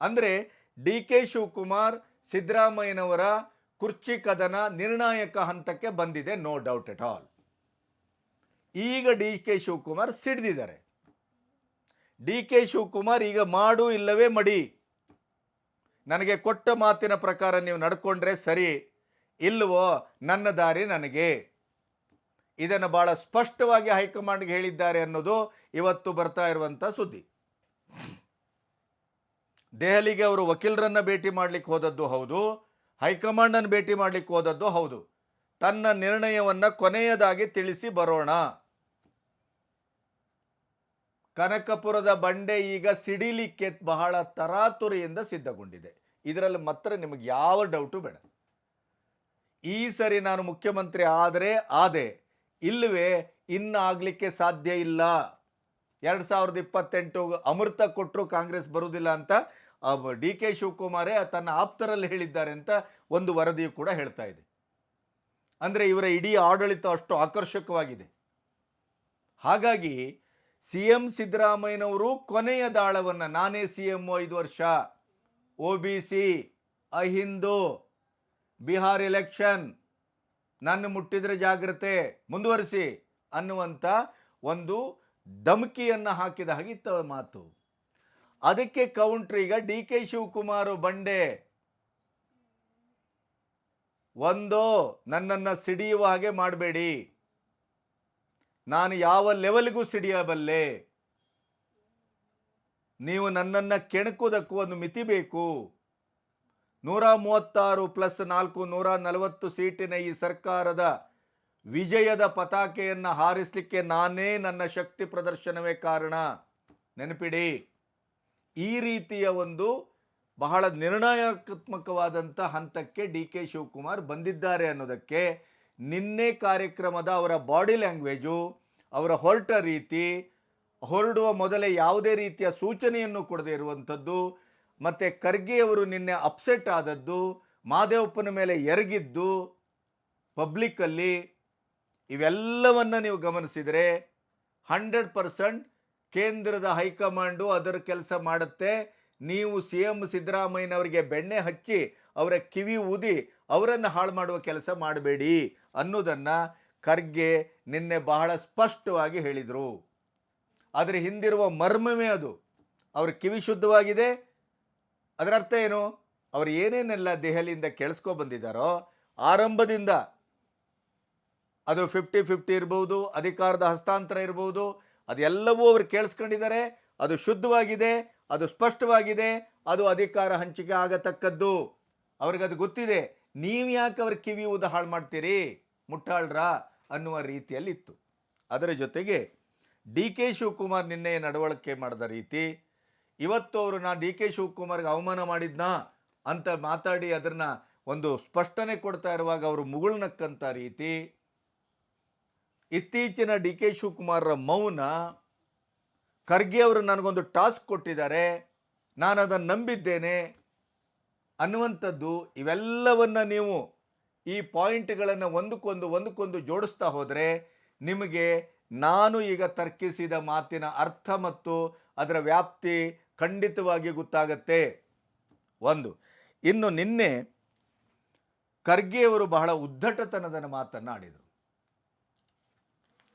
A: ಅಂದರೆ ಡಿ ಕೆ ಶಿವಕುಮಾರ್ ಸಿದ್ದರಾಮಯ್ಯನವರ ಕುರ್ಚಿ ಕದನ ನಿರ್ಣಾಯಕ ಹಂತಕ್ಕೆ ಬಂದಿದೆ, ನೋ ಡೌಟ್ ಎಟ್ ಆಲ್. ಈಗ ಡಿ ಕೆ ಶಿವಕುಮಾರ್ ಸಿಡಿದಿದ್ದಾರೆ. ಡಿ ಕೆ ಶಿವಕುಮಾರ್ ಈಗ ಮಾಡು ಇಲ್ಲವೇ ಮಡಿ. ನನಗೆ ಕೊಟ್ಟ ಮಾತಿನ ಪ್ರಕಾರ ನೀವು ನಡ್ಕೊಂಡ್ರೆ ಸರಿ, ಇಲ್ಲವೋ ನನ್ನ ದಾರಿ ನನಗೆ. ಇದನ್ನು ಭಾಳ ಸ್ಪಷ್ಟವಾಗಿ ಹೈಕಮಾಂಡ್ಗೆ ಹೇಳಿದ್ದಾರೆ ಅನ್ನೋದು ಇವತ್ತು ಬರ್ತಾ ಇರುವಂಥ ಸುದ್ದಿ. ದೆಹಲಿಗೆ ಅವರು ವಕೀಲರನ್ನ ಭೇಟಿ ಮಾಡ್ಲಿಕ್ಕೆ ಹೋದದ್ದು ಹೌದು, ಹೈಕಮಾಂಡನ್ನು ಭೇಟಿ ಮಾಡ್ಲಿಕ್ಕೆ ಹೋದದ್ದು ಹೌದು. ತನ್ನ ನಿರ್ಣಯವನ್ನ ಕೊನೆಯದಾಗಿ ತಿಳಿಸಿ ಬರೋಣ. ಕನಕಪುರದ ಬಂಡೆ ಈಗ ಸಿಡಿಲಿಕ್ಕೆ ಬಹಳ ತರಾತುರಿಯಿಂದ ಸಿದ್ಧಗೊಂಡಿದೆ. ಇದರಲ್ಲಿ ಮಾತ್ರ ನಿಮಗೆ ಯಾವ ಡೌಟು ಬೇಡ. ಈ ಸರಿ ನಾನು ಮುಖ್ಯಮಂತ್ರಿ ಆದರೆ ಆದೆ ಇಲ್ಲವೇ ಇನ್ನು ಆಗಲಿಕ್ಕೆ ಸಾಧ್ಯ ಇಲ್ಲ. ಎರಡು ಸಾವಿರದ ಇಪ್ಪತ್ತೆಂಟು ಅಮೃತ ಕೊಟ್ಟರು ಕಾಂಗ್ರೆಸ್ ಬರುವುದಿಲ್ಲ ಅಂತ ಡಿ ಕೆ ಶಿವಕುಮಾರೇ ತನ್ನ ಆಪ್ತರಲ್ಲಿ ಹೇಳಿದ್ದಾರೆ ಅಂತ ಒಂದು ವರದಿಯು ಕೂಡ ಹೇಳ್ತಾ ಇದೆ. ಅಂದರೆ ಇವರ ಇಡೀ ಆಡಳಿತ ಅಷ್ಟು ಆಕರ್ಷಕವಾಗಿದೆ. ಹಾಗಾಗಿ ಸಿ ಎಂ ಸಿದ್ದರಾಮಯ್ಯನವರು ಕೊನೆಯ ದಾಳವನ್ನು, ನಾನೇ ಸಿ ಎಂ ಐದು ವರ್ಷ, O B C Ahinda Bihar election, ನನ್ನ ಮುಟ್ಟಿದ್ರೆ ಜಾಗ್ರತೆ, ಮುಂದುವರಿಸಿ ಅನ್ನುವಂಥ ಒಂದು ಧಮಕಿಯನ್ನು ಹಾಕಿದ ಹಾಗೆ ಇತ್ತ ಮಾತು. ಅದಕ್ಕೆ ಕೌಂಟ್ರ್ ಈಗ ಡಿ ಕೆ ಶಿವಕುಮಾರ್ ಬಂಡೆ. ಒಂದು, ನನ್ನನ್ನು ಸಿಡಿಯುವ ಹಾಗೆ ಮಾಡಬೇಡಿ. ನಾನು ಯಾವ ಲೆವೆಲ್ಗೂ ಸಿಡಿಯಬಲ್ಲೆ? ನೀವು ನನ್ನನ್ನು ಕೆಣಕುವುದಕ್ಕೂ ಒಂದು ಮಿತಿ ಬೇಕು. ನೂರ ಮೂವತ್ತಾರು ಪ್ಲಸ್ ನಾಲ್ಕು, ನೂರ ನಲವತ್ತು ಸೀಟಿನ ಈ ಸರ್ಕಾರದ ವಿಜಯದ ಪತಾಕೆಯನ್ನು ಹಾರಿಸಲಿಕ್ಕೆ ನಾನೇ ನನ್ನ ಶಕ್ತಿ ಪ್ರದರ್ಶನವೇ ಕಾರಣ. ನೆನಪಿಡಿ, ಈ ರೀತಿಯ ಒಂದು ಬಹಳ ನಿರ್ಣಯಾತ್ಮಕವಾದಂಥ ಹಂತಕ್ಕೆ ಡಿ ಕೆ ಶಿವಕುಮಾರ್ ಬಂದಿದ್ದಾರೆ ಅನ್ನೋದಕ್ಕೆ ನಿನ್ನೆ ಕಾರ್ಯಕ್ರಮದ ಅವರ ಬಾಡಿ ಲ್ಯಾಂಗ್ವೇಜು ಅವರ ಹೊರಟ ರೀತಿ ಹೊರಡುವ ಮೊದಲೇ ಯಾವುದೇ ರೀತಿಯ ಸೂಚನೆಯನ್ನು ಕೊಡದೇ ಇರುವಂಥದ್ದು, ಮತ್ತು ಖರ್ಗೆಯವರು ನಿನ್ನೆ ಅಪ್ಸೆಟ್ ಆದದ್ದು, ಮಾದೇವಪ್ಪನ ಮೇಲೆ ಎರಗಿದ್ದು ಪಬ್ಲಿಕ್ಕಲ್ಲಿ ಇವೆಲ್ಲವನ್ನು ನೀವು ಗಮನಿಸಿದರೆ ಹಂಡ್ರೆಡ್ ಪರ್ಸೆಂಟ್ ಕೇಂದ್ರದ ಹೈಕಮಾಂಡು ಅದರ ಕೆಲಸ ಮಾಡುತ್ತೆ. ನೀವು ಸಿ ಎಂ ಸಿದ್ದರಾಮಯ್ಯನವರಿಗೆ ಬೆಣ್ಣೆ ಹಚ್ಚಿ ಅವರ ಕಿವಿ ಊದಿ ಅವರನ್ನು ಹಾಳು ಮಾಡುವ ಕೆಲಸ ಮಾಡಬೇಡಿ ಅನ್ನೋದನ್ನು ಖರ್ಗೆ ನಿನ್ನೆ ಬಹಳ ಸ್ಪಷ್ಟವಾಗಿ ಹೇಳಿದರು. ಅದರ ಹಿಂದಿರುವ ಮರ್ಮವೇ ಅದು. ಅವ್ರ ಕಿವಿ ಶುದ್ಧವಾಗಿದೆ. ಅದರ ಅರ್ಥ ಏನು? ಅವರು ಏನೇನೆಲ್ಲ ದೆಹಲಿಯಿಂದ ಕೇಳಿಸ್ಕೊ ಬಂದಿದ್ದಾರೋ ಆರಂಭದಿಂದ ಅದು ಫಿಫ್ಟಿ ಫಿಫ್ಟಿ ಇರ್ಬೋದು, ಅಧಿಕಾರದ ಹಸ್ತಾಂತರ ಇರ್ಬೋದು, ಅದೆಲ್ಲವೂ ಅವರು ಕೇಳಿಸ್ಕೊಂಡಿದ್ದಾರೆ. ಅದು ಶುದ್ಧವಾಗಿದೆ, ಅದು ಸ್ಪಷ್ಟವಾಗಿದೆ, ಅದು ಅಧಿಕಾರ ಹಂಚಿಕೆ ಆಗತಕ್ಕದ್ದು. ಅವ್ರಿಗದು ಗೊತ್ತಿದೆ. ನೀವು ಯಾಕೆ ಅವ್ರ ಕಿವಿ ಊದ ಹಾಳು ಮಾಡ್ತೀರಿ? ಮುಟ್ಟಾಳ್ರ ಅನ್ನುವ ರೀತಿಯಲ್ಲಿತ್ತು. ಅದರ ಜೊತೆಗೆ ಡಿ ಕೆ ಶಿವಕುಮಾರ್ ನಿನ್ನೆ ನಡವಳಿಕೆ ಮಾಡಿದ ರೀತಿ, ಇವತ್ತು ಅವರು ನಾ ಡಿ ಕೆ ಶಿವಕುಮಾರ್ಗೆ ಅವಮಾನ ಮಾಡಿದ್ನಾ? ಅಂತ ಮಾತಾಡಿ ಅದನ್ನು ಒಂದು ಸ್ಪಷ್ಟನೆ ಕೊಡ್ತಾ ಇರುವಾಗ ಅವರು ಮುಗುಳ್ನಕ್ಕಂಥ ರೀತಿ, ಇತ್ತೀಚಿನ ಡಿ ಕೆ ಶಿವಕುಮಾರ್ರ ಮೌನ ಖರ್ಗೆ ಅವರು ನನಗೊಂದು ಟಾಸ್ಕ್ ಕೊಟ್ಟಿದ್ದಾರೆ ನಾನು ಅದನ್ನು ನಂಬಿದ್ದೇನೆ ಅನ್ನುವಂಥದ್ದು ಇವೆಲ್ಲವನ್ನು ನೀವು ಈ ಪಾಯಿಂಟ್ಗಳನ್ನು ಒಂದಕ್ಕೊಂದು ಒಂದಕ್ಕೊಂದು ಜೋಡಿಸ್ತಾ ಹೋದರೆ ನಿಮಗೆ ನಾನು ಈಗ ತರ್ಕಿಸಿದ ಮಾತಿನ ಅರ್ಥ ಮತ್ತು ಅದರ ವ್ಯಾಪ್ತಿ ಖಂಡಿತವಾಗಿ ಗೊತ್ತಾಗತ್ತೆ. ಒಂದು, ಇನ್ನು ನಿನ್ನೆ ಖರ್ಗೆಯವರು ಬಹಳ ಉದ್ದಟತನದ ಮಾತನ್ನು ಆಡಿದರು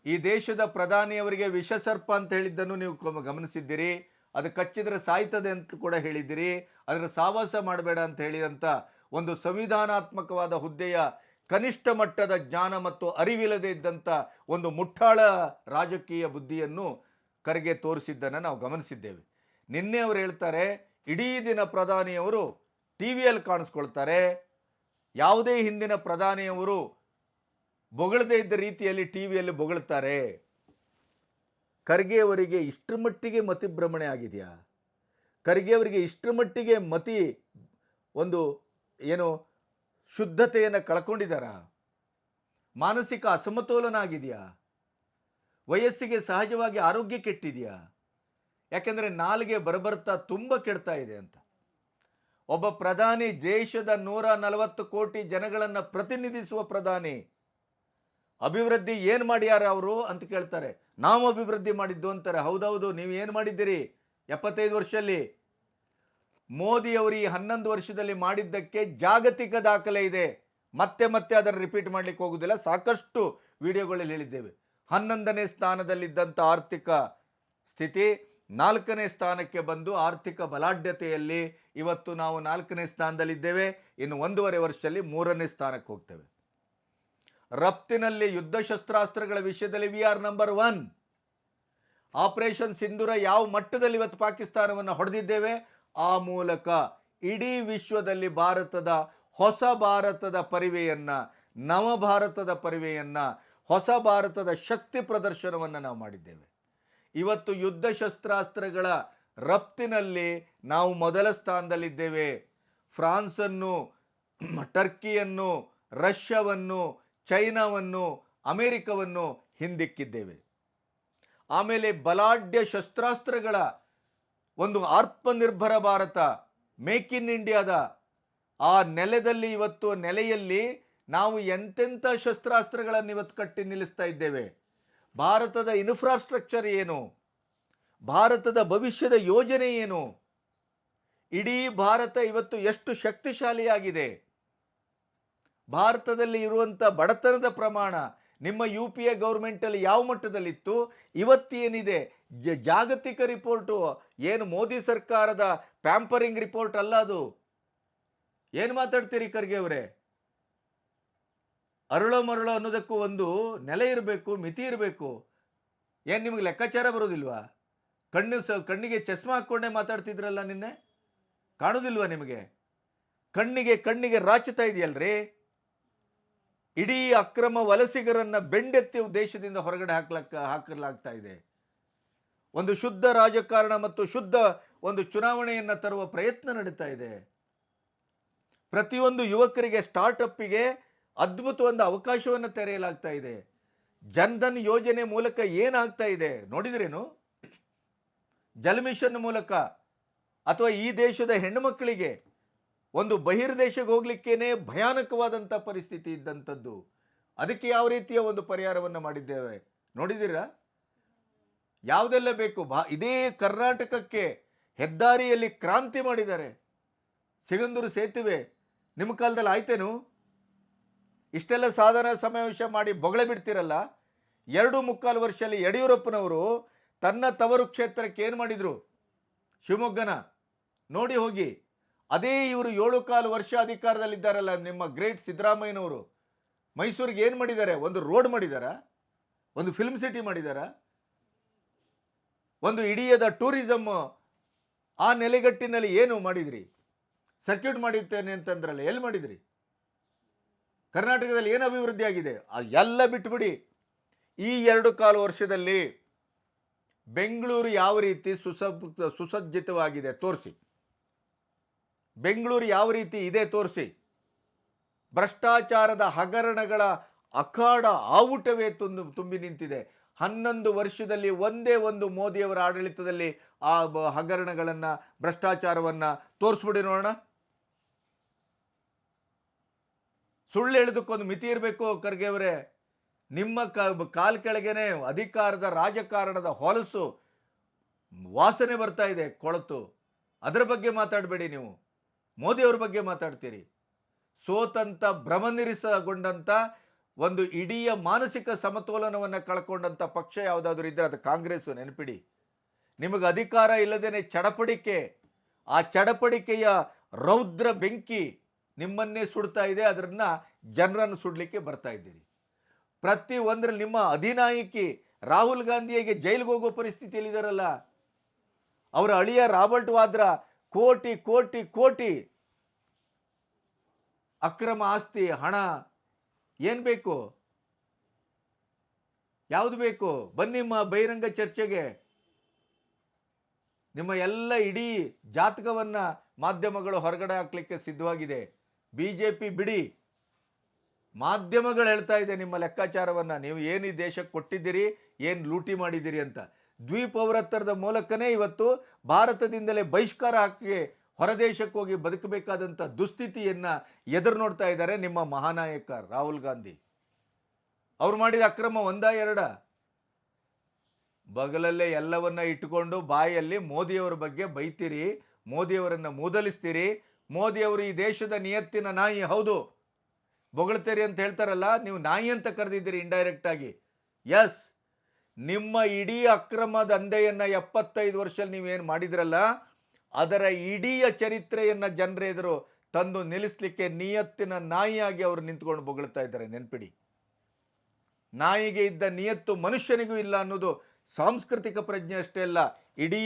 A: ಈ ದೇಶದ ಪ್ರಧಾನಿಯವರಿಗೆ ವಿಷಸರ್ಪ ಅಂತ ಹೇಳಿದ್ದನ್ನು ನೀವು ಗಮನಿಸಿದ್ದೀರಿ, ಅದು ಕಚ್ಚಿದ್ರೆ ಸಾಯ್ತದೆ ಅಂತ ಕೂಡ ಹೇಳಿದ್ದೀರಿ, ಅದರ ಸಾವಾಸ ಮಾಡಬೇಡ ಅಂತ ಹೇಳಿದಂಥ ಒಂದು ಸಂವಿಧಾನಾತ್ಮಕವಾದ ಹುದ್ದೆಯ ಕನಿಷ್ಠ ಮಟ್ಟದ ಜ್ಞಾನ ಮತ್ತು ಅರಿವಿಲ್ಲದೆ ಇದ್ದಂಥ ಒಂದು ಮುಟ್ಟಾಳ ರಾಜಕೀಯ ಬುದ್ಧಿಯನ್ನು ಕರೆಗೆ ತೋರಿಸಿದ್ದನ್ನು ನಾವು ಗಮನಿಸಿದ್ದೇವೆ. ನಿನ್ನೆ ಅವರು ಹೇಳ್ತಾರೆ, ಇಡೀ ದಿನ ಪ್ರಧಾನಿಯವರು ಟಿ ವಿಯಲ್ಲಿ ಕಾಣಿಸ್ಕೊಳ್ತಾರೆ. ಯಾವುದೇ ಹಿಂದಿನ ಪ್ರಧಾನಿಯವರು ಬೊಗಳದೇ ಇದ್ದ ರೀತಿಯಲ್ಲಿ ಟಿ ವಿಯಲ್ಲಿ ಬೊಗಳ್ತಾರೆ ಖರ್ಗೆಯವರಿಗೆ ಇಷ್ಟರ ಮಟ್ಟಿಗೆ ಮತಿಭ್ರಮಣೆ ಆಗಿದೆಯಾ? ಖರ್ಗೆಯವರಿಗೆ ಇಷ್ಟರ ಮಟ್ಟಿಗೆ ಮತಿ ಒಂದು ಏನು ಶುದ್ಧತೆಯನ್ನು ಕಳ್ಕೊಂಡಿದ್ದಾರಾ? ಮಾನಸಿಕ ಅಸಮತೋಲನ ಆಗಿದೆಯಾ ವಯಸ್ಸಿಗೆ ಸಹಜವಾಗಿ ಆರೋಗ್ಯ ಕೆಟ್ಟಿದೆಯಾ ಯಾಕೆಂದರೆ ನಾಲಿಗೆ ಬರಬರ್ತಾ ತುಂಬ ಕೆಡ್ತಾ ಇದೆ ಅಂತ. ಒಬ್ಬ ಪ್ರಧಾನಿ ದೇಶದ ನೂರ ನಲವತ್ತು ಕೋಟಿ ಜನಗಳನ್ನು ಪ್ರತಿನಿಧಿಸುವ ಪ್ರಧಾನಿ. ಅಭಿವೃದ್ಧಿ ಏನು ಮಾಡ್ಯಾರ ಅವರು ಅಂತ ಕೇಳ್ತಾರೆ. ನಾವು ಅಭಿವೃದ್ಧಿ ಮಾಡಿದ್ದು ಅಂತಾರೆ. ಹೌದೌದು, ನೀವು ಏನು ಮಾಡಿದ್ದೀರಿ? ಎಪ್ಪತ್ತೈದು ವರ್ಷದಲ್ಲಿ ಮೋದಿ ಅವರು ಈ ಹನ್ನೊಂದು ವರ್ಷದಲ್ಲಿ ಮಾಡಿದ್ದಕ್ಕೆ ಜಾಗತಿಕ ದಾಖಲೆ ಇದೆ. ಮತ್ತೆ ಮತ್ತೆ ಅದನ್ನು ರಿಪೀಟ್ ಮಾಡಲಿಕ್ಕೆ ಹೋಗುವುದಿಲ್ಲ ಸಾಕಷ್ಟು ವಿಡಿಯೋಗಳಲ್ಲಿ ಹೇಳಿದ್ದೇವೆ. ಹನ್ನೊಂದನೇ ಸ್ಥಾನದಲ್ಲಿದ್ದಂಥ ಆರ್ಥಿಕ ಸ್ಥಿತಿ ನಾಲ್ಕನೇ ಸ್ಥಾನಕ್ಕೆ ಬಂದು ಆರ್ಥಿಕ ಬಲಾಢ್ಯತೆಯಲ್ಲಿ ಇವತ್ತು ನಾವು ನಾಲ್ಕನೇ ಸ್ಥಾನದಲ್ಲಿದ್ದೇವೆ. ಇನ್ನು ಒಂದೂವರೆ ವರ್ಷದಲ್ಲಿ ಮೂರನೇ ಸ್ಥಾನಕ್ಕೆ ಹೋಗ್ತೇವೆ. ರಫ್ತಿನಲ್ಲಿ ಯುದ್ಧ ಶಸ್ತ್ರಾಸ್ತ್ರಗಳ ವಿಷಯದಲ್ಲಿ we are number one. Operation Sindoor ಯಾವ ಮಟ್ಟದಲ್ಲಿ ಇವತ್ತು ಪಾಕಿಸ್ತಾನವನ್ನು ಹೊಡೆದಿದ್ದೇವೆ? ಆ ಮೂಲಕ ಇಡೀ ವಿಶ್ವದಲ್ಲಿ ಭಾರತದ ಹೊಸ ಭಾರತದ ಪರಿವೆಯನ್ನು, ನವ ಭಾರತದ ಪರಿವೆಯನ್ನು, ಹೊಸ ಭಾರತದ ಶಕ್ತಿ ಪ್ರದರ್ಶನವನ್ನು ನಾವು ಮಾಡಿದ್ದೇವೆ. ಇವತ್ತು ಯುದ್ಧ ಶಸ್ತ್ರಾಸ್ತ್ರಗಳ ರಫ್ತಿನಲ್ಲಿ ನಾವು ಮೊದಲ ಸ್ಥಾನದಲ್ಲಿದ್ದೇವೆ. ಫ್ರಾನ್ಸನ್ನು, ಟರ್ಕಿಯನ್ನು, ರಷ್ಯಾವನ್ನು, ಚೈನಾವನ್ನು, ಅಮೆರಿಕವನ್ನು ಹಿಂದಿಕ್ಕಿದ್ದೇವೆ. ಆಮೇಲೆ ಬಲಾಢ್ಯ ಶಸ್ತ್ರಾಸ್ತ್ರಗಳ ಒಂದು ಆತ್ಮನಿರ್ಭರ ಭಾರತ, ಮೇಕ್ ಇನ್ ಇಂಡಿಯಾದ ಆ ನೆಲೆದಲ್ಲಿ ಇವತ್ತು ನೆಲೆಯಲ್ಲಿ ನಾವು ಎಂತೆಂಥ ಶಸ್ತ್ರಾಸ್ತ್ರಗಳನ್ನು ಇವತ್ತು ಕಟ್ಟಿ ನಿಲ್ಲಿಸ್ತಾ ಇದ್ದೇವೆ. ಭಾರತದ ಇನ್ಫ್ರಾಸ್ಟ್ರಕ್ಚರ್ ಏನು? ಭಾರತದ ಭವಿಷ್ಯದ ಯೋಜನೆ ಏನು? ಇಡೀ ಭಾರತ ಇವತ್ತು ಎಷ್ಟು ಶಕ್ತಿಶಾಲಿಯಾಗಿದೆ? ಭಾರತದಲ್ಲಿ ಇರುವಂಥ ಬಡತನದ ಪ್ರಮಾಣ ನಿಮ್ಮ ಯು ಪಿ ಎ ಗೌರ್ಮೆಂಟಲ್ಲಿ ಯಾವ ಮಟ್ಟದಲ್ಲಿತ್ತು? ಇವತ್ತೇನಿದೆ? ಜಾಗತಿಕ ರಿಪೋರ್ಟು. ಏನು ಮೋದಿ ಸರ್ಕಾರದ ಪ್ಯಾಂಪರಿಂಗ್ ರಿಪೋರ್ಟ್ ಅಲ್ಲ ಅದು. ಏನು ಮಾತಾಡ್ತೀರಿ ಖರ್ಗೆ ಅವರೇ? ಅರಳೋ ಮರಳೋ ಅನ್ನೋದಕ್ಕೂ ಒಂದು ನೆಲೆ ಇರಬೇಕು, ಮಿತಿ ಇರಬೇಕು. ಏನು ನಿಮಗೆ ಲೆಕ್ಕಾಚಾರ ಬರೋದಿಲ್ವಾ? ಕಣ್ಣು ಸ, ಕಣ್ಣಿಗೆ ಚಸ್ಮಾ ಹಾಕ್ಕೊಂಡೇ ಮಾತಾಡ್ತಿದ್ರಲ್ಲ ನಿನ್ನೆ? ಕಾಣೋದಿಲ್ವಾ ನಿಮಗೆ? ಕಣ್ಣಿಗೆ ಕಣ್ಣಿಗೆ ರಾಚುತ್ತಾ ಇದೆಯಲ್ರಿ? ಇಡೀ ಅಕ್ರಮ ವಲಸಿಗರನ್ನು ಬೆಂಡೆತ್ತಿ ದೇಶದಿಂದ ಹೊರಗಡೆ ಹಾಕ್ಲಕ್ಕ, ಹಾಕಲಾಗ್ತಾ ಇದೆ. ಒಂದು ಶುದ್ಧ ರಾಜಕಾರಣ ಮತ್ತು ಶುದ್ಧ ಒಂದು ಚುನಾವಣೆಯನ್ನು ತರುವ ಪ್ರಯತ್ನ ನಡೀತಾ ಇದೆ. ಪ್ರತಿಯೊಂದು ಯುವಕರಿಗೆ ಸ್ಟಾರ್ಟಪ್ಪಿಗೆ ಅದ್ಭುತ ಒಂದು ಅವಕಾಶವನ್ನು ತೆರೆಯಲಾಗ್ತಾ ಇದೆ. ಜನ್ಧನ್ ಯೋಜನೆ ಮೂಲಕ ಏನಾಗ್ತಾ ಇದೆ ನೋಡಿದ್ರೇನು? ಜಲ್ ಮಿಷನ್ ಮೂಲಕ ಅಥವಾ ಈ ದೇಶದ ಹೆಣ್ಣುಮಕ್ಕಳಿಗೆ ಒಂದು ಬಹಿರ್ದೇಶಕ್ಕೆ ಹೋಗ್ಲಿಕ್ಕೇನೆ ಭಯಾನಕವಾದಂಥ ಪರಿಸ್ಥಿತಿ ಇದ್ದಂಥದ್ದು ಅದಕ್ಕೆ ಯಾವ ರೀತಿಯ ಒಂದು ಪರಿಹಾರವನ್ನು ಮಾಡಿದ್ದೇವೆ? ನೋಡಿದ್ದೀರಾ? ಯಾವುದೆಲ್ಲ ಬೇಕು? ಬಾ, ಇದೇ ಕರ್ನಾಟಕಕ್ಕೆ ಹೆದ್ದಾರಿಯಲ್ಲಿ ಕ್ರಾಂತಿ ಮಾಡಿದ್ದಾರೆ. ಸಿಗಂದೂರು ಸೇತುವೆ, ನಿಮ್ಮ ಕಾಲದಲ್ಲಿ ಆಯ್ತೇನು? ಇಷ್ಟೆಲ್ಲ ಸಾಧನ ಸಮಾವೇಶ ಮಾಡಿ ಬೊಗಳೆ ಬಿಡ್ತಿರಲ್ಲ? ಎರಡು ಮುಕ್ಕಾಲು ವರ್ಷದಲ್ಲಿ ಯಡಿಯೂರಪ್ಪನವರು ತನ್ನ ತವರು ಕ್ಷೇತ್ರಕ್ಕೆ ಏನು ಮಾಡಿದರು? ಶಿವಮೊಗ್ಗನ. ನೋಡಿ ಹೋಗಿ. ಅದೇ ಇವರು ಏಳು ಕಾಲು ವರ್ಷ ಅಧಿಕಾರದಲ್ಲಿದ್ದಾರಲ್ಲ ನಿಮ್ಮ ಗ್ರೇಟ್ ಸಿದ್ದರಾಮಯ್ಯನವರು. ಮೈಸೂರಿಗೆ ಏನು ಮಾಡಿದ್ದಾರೆ? ಒಂದು ರೋಡ್ ಮಾಡಿದಾರಾ ಒಂದು ಫಿಲ್ಮ್ ಸಿಟಿ ಮಾಡಿದಾರಾ ಒಂದು ಇಡಿಯದ ಟೂರಿಸಮ್ ಆ ನೆಲೆಗಟ್ಟಿನಲ್ಲಿ ಏನು ಮಾಡಿದ್ರಿ? ಸರ್ಕ್ಯೂಟ್ ಮಾಡಿರ್ತೇನೆ ಅಂತಂದ್ರಲ್ಲ, ಎಲ್ಲಿ ಮಾಡಿದ್ರಿ? ಕರ್ನಾಟಕದಲ್ಲಿ ಏನು ಅಭಿವೃದ್ಧಿ ಆಗಿದೆ? ಆ ಎಲ್ಲ ಬಿಟ್ಬಿಡಿ. ಈ ಎರಡು ಕಾಲು ವರ್ಷದಲ್ಲಿ ಬೆಂಗಳೂರು ಯಾವ ರೀತಿ ಸುಸಜ್ಜಿತವಾಗಿದೆ ತೋರಿಸಿ. ಬೆಂಗಳೂರು ಯಾವ ರೀತಿ ಇದೆ ತೋರಿಸಿ. ಭ್ರಷ್ಟಾಚಾರದ ಹಗರಣಗಳ ಅಖಾಡ ಆವುಟವೇ ತುಂಬಿ ನಿಂತಿದೆ. ಹನ್ನೊಂದು ವರ್ಷದಲ್ಲಿ ಒಂದೇ ಒಂದು ಮೋದಿಯವರ ಆಡಳಿತದಲ್ಲಿ ಆ ಹಗರಣಗಳನ್ನು, ಭ್ರಷ್ಟಾಚಾರವನ್ನು ತೋರಿಸ್ಬಿಡಿ ನೋಡೋಣ. ಸುಳ್ಳು ಹೇಳೋದಕ್ಕೊಂದು ಮಿತಿ ಇರಬೇಕು ಖರ್ಗೆ ಅವರೇ. ನಿಮ್ಮ ಕಾಲ್ ಕೆಳಗೇನೆ ಅಧಿಕಾರದ ರಾಜಕಾರಣದ ಹೊಲಸು ವಾಸನೆ ಬರ್ತಾ ಇದೆ ಕೊಳತು. ಅದರ ಬಗ್ಗೆ ಮಾತಾಡಬೇಡಿ ನೀವು. ಮೋದಿಯವ್ರ ಬಗ್ಗೆ ಮಾತಾಡ್ತೀರಿ. ಸೋತಂತ ಭ್ರಮನಿರಿಸಗೊಂಡಂಥ ಒಂದು ಇಡೀ ಮಾನಸಿಕ ಸಮತೋಲನವನ್ನು ಕಳ್ಕೊಂಡಂಥ ಪಕ್ಷ ಯಾವುದಾದ್ರೂ ಇದ್ದರೆ ಅದು ಕಾಂಗ್ರೆಸ್ಸು, ನೆನಪಿಡಿ. ನಿಮಗೆ ಅಧಿಕಾರ ಇಲ್ಲದೇ ಚಡಪಡಿಕೆ, ಆ ಚಡಪಡಿಕೆಯ ರೌದ್ರ ಬೆಂಕಿ ನಿಮ್ಮನ್ನೇ ಸುಡ್ತಾ ಇದೆ, ಅದರನ್ನು ಜನರನ್ನು ಸುಡಲಿಕ್ಕೆ ಬರ್ತಾ ಇದ್ದೀರಿ. ಪ್ರತಿ ಒಂದರಲ್ಲಿ ನಿಮ್ಮ ಅಧಿನಾಯಕಿ ರಾಹುಲ್ ಗಾಂಧಿಗೆ ಜೈಲಿಗೆ ಹೋಗೋ ಪರಿಸ್ಥಿತಿಯಲ್ಲಿದ್ದಾರಲ್ಲ ಅವರ ಅಳಿಯ ರಾಬರ್ಟ್ ವಾದ್ರಾ ಕೋಟಿ ಕೋಟಿ ಕೋಟಿ ಅಕ್ರಮ ಆಸ್ತಿ, ಹಣ ಏನು ಬೇಕು? ಯಾವುದು ಬೇಕು? ಬನ್ನಿಮ್ಮ ಬಹಿರಂಗ ಚರ್ಚೆಗೆ. ನಿಮ್ಮ ಎಲ್ಲ ಇಡೀ ಜಾತಕವನ್ನು ಮಾಧ್ಯಮಗಳು ಹೊರಗಡೆ ಹಾಕ್ಲಿಕ್ಕೆ ಸಿದ್ಧವಾಗಿದೆ. ಬಿ ಜೆ ಪಿ ಬಿಡಿ. ಮಾಧ್ಯಮಗಳು ಹೇಳ್ತಾ ಇದೆ ನಿಮ್ಮ ಲೆಕ್ಕಾಚಾರವನ್ನು. ನೀವು ಏನು ಈ ದೇಶಕ್ಕೆ ಕೊಟ್ಟಿದ್ದೀರಿ, ಏನು ಲೂಟಿ ಮಾಡಿದ್ದೀರಿ ಅಂತ. ದ್ವೀಪೌರತ್ವದ ಮೂಲಕನೇ ಇವತ್ತು ಭಾರತದಿಂದಲೇ ಬಹಿಷ್ಕಾರ ಹಾಕಿ ಹೊರದೇಶಕ್ಕೆ ಹೋಗಿ ಬದುಕಬೇಕಾದಂಥ ದುಸ್ಥಿತಿಯನ್ನು ಎದುರು ನೋಡ್ತಾ ಇದ್ದಾರೆ ನಿಮ್ಮ ಮಹಾನಾಯಕ ರಾಹುಲ್ ಗಾಂಧಿ. ಅವ್ರು ಮಾಡಿದ ಅಕ್ರಮ ಒಂದ ಎರಡ? ಬಗಲಲ್ಲೇ ಎಲ್ಲವನ್ನ ಇಟ್ಟುಕೊಂಡು ಬಾಯಲ್ಲಿ ಮೋದಿಯವರ ಬಗ್ಗೆ ಬೈತೀರಿ, ಮೋದಿಯವರನ್ನು ಮೂದಲಿಸ್ತೀರಿ, ಮೋದಿಯವರು ಈ ದೇಶದ ನಿಯತ್ತಿನ ನಾಯಿ ಹೌದು. ಬೊಗಳ್ತೀರಿ ಅಂತ ಹೇಳ್ತಾರಲ್ಲ, ನೀವು ನಾಯಿ ಅಂತ ಕರೆದಿದ್ದೀರಿ ಇಂಡೈರೆಕ್ಟ್ ಆಗಿ. ಎಸ್ ನಿಮ್ಮ ಇಡೀ ಅಕ್ರಮ ದಂಧೆಯನ್ನು ಎಪ್ಪತ್ತೈದು ವರ್ಷದಲ್ಲಿ ನೀವೇನು ಮಾಡಿದ್ರಲ್ಲ ಅದರ ಇಡೀ ಚರಿತ್ರೆಯನ್ನು ಜನರೆದುರು ತಂದು ನಿಲ್ಲಿಸಲಿಕ್ಕೆ ನಿಯತ್ತಿನ ನಾಯಿಯಾಗಿ ಅವರು ನಿಂತ್ಕೊಂಡು ಬೊಗಳ್ತಾ ಇದ್ದಾರೆ, ನೆನ್ಪಿಡಿ. ನಾಯಿಗೆ ಇದ್ದ ನಿಯತ್ತು ಮನುಷ್ಯನಿಗೂ ಇಲ್ಲ ಅನ್ನೋದು ಸಾಂಸ್ಕೃತಿಕ ಪ್ರಜ್ಞೆ ಅಷ್ಟೇ ಅಲ್ಲ, ಇಡೀ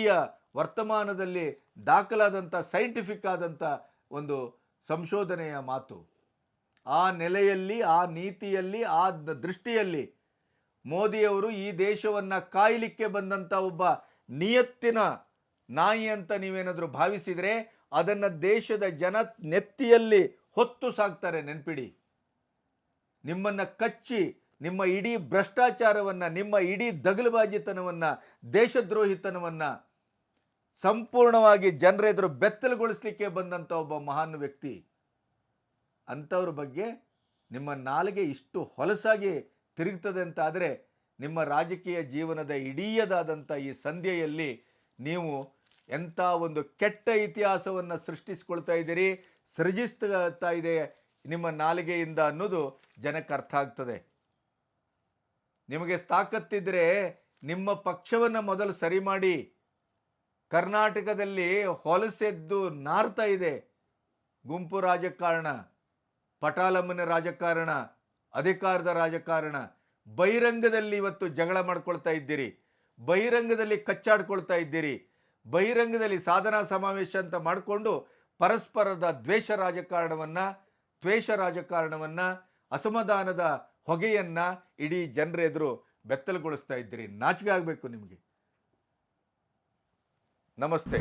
A: ವರ್ತಮಾನದಲ್ಲಿ ದಾಖಲಾದಂಥ ಸೈಂಟಿಫಿಕ್ ಆದಂಥ ಒಂದು ಸಂಶೋಧನೆಯ ಮಾತು. ಆ ನೆಲೆಯಲ್ಲಿ, ಆ ನೀತಿಯಲ್ಲಿ, ಆ ದೃಷ್ಟಿಯಲ್ಲಿ ಮೋದಿಯವರು ಈ ದೇಶವನ್ನು ಕಾಯಲಿಕ್ಕೆ ಬಂದಂಥ ಒಬ್ಬ ನಿಯತ್ತಿನ ನಾಯಿ ಅಂತ ನೀವೇನಾದರೂ ಭಾವಿಸಿದರೆ ಅದನ್ನು ದೇಶದ ಜನ ನೆತ್ತಿಯಲ್ಲಿ ಹೊತ್ತು ಸಾಕ್ತಾರೆ ನೆನ್ಪಿಡಿ. ನಿಮ್ಮನ್ನು ಕಚ್ಚಿ, ನಿಮ್ಮ ಇಡೀ ಭ್ರಷ್ಟಾಚಾರವನ್ನು, ನಿಮ್ಮ ಇಡೀ ದಗಲುಬಾಜಿತನವನ್ನು, ದೇಶದ್ರೋಹಿತನವನ್ನು ಸಂಪೂರ್ಣವಾಗಿ ಜನರೆದುರು ಬೆತ್ತಲುಗೊಳಿಸ್ಲಿಕ್ಕೆ ಬಂದಂಥ ಒಬ್ಬ ಮಹಾನ್ ವ್ಯಕ್ತಿ. ಅಂಥವ್ರ ಬಗ್ಗೆ ನಿಮ್ಮ ನಾಲಿಗೆ ಇಷ್ಟು ಹೊಲಸಾಗಿ ತಿರುಗ್ತದೆ ಅಂತ ಆದರೆ ನಿಮ್ಮ ರಾಜಕೀಯ ಜೀವನದ ಇಡೀಯದಾದಂಥ ಈ ಸಂಧ್ಯೆಯಲ್ಲಿ ನೀವು ಎಂಥ ಒಂದು ಕೆಟ್ಟ ಇತಿಹಾಸವನ್ನು ಸೃಷ್ಟಿಸ್ಕೊಳ್ತಾ ಇದ್ದೀರಿ, ಸೃಜಿಸ್ತಾ ಇದೆ ನಿಮ್ಮ ನಾಲಿಗೆಯಿಂದ ಅನ್ನೋದು ಜನಕ್ಕೆ ಅರ್ಥ ಆಗ್ತದೆ. ನಿಮಗೆ ತಾಕತ್ತಿದ್ರೆ ನಿಮ್ಮ ಪಕ್ಷವನ್ನು ಮೊದಲು ಸರಿ ಮಾಡಿ. ಕರ್ನಾಟಕದಲ್ಲಿ ಹೊಲಸೆದ್ದು ನಾರ್ತಾ ಇದೆ. ಗುಂಪು ರಾಜಕಾರಣ, ಪಟಾಲಮ್ಮನ ರಾಜಕಾರಣ, ಅಧಿಕಾರದ ರಾಜಕಾರಣ. ಬಹಿರಂಗದಲ್ಲಿ ಇವತ್ತು ಜಗಳ ಮಾಡ್ಕೊಳ್ತಾ ಇದ್ದೀರಿ. ಬಹಿರಂಗದಲ್ಲಿ ಕಚ್ಚಾಡ್ಕೊಳ್ತಾ ಇದ್ದೀರಿ. ಬಹಿರಂಗದಲ್ಲಿ ಸಾಧನಾ ಸಮಾವೇಶ ಅಂತ ಮಾಡಿಕೊಂಡು ಪರಸ್ಪರದ ದ್ವೇಷ ರಾಜಕಾರಣವನ್ನು ದ್ವೇಷ ರಾಜಕಾರಣವನ್ನು, ಅಸಮಾಧಾನದ ಹೊಗೆಯನ್ನು ಇಡೀ ಜನರ ಎದುರು ಬೆತ್ತಲುಗೊಳಿಸ್ತಾ ಇದ್ದೀರಿ. ನಾಚಿಕೆ ಆಗಬೇಕು ನಿಮಗೆ. ನಮಸ್ತೆ.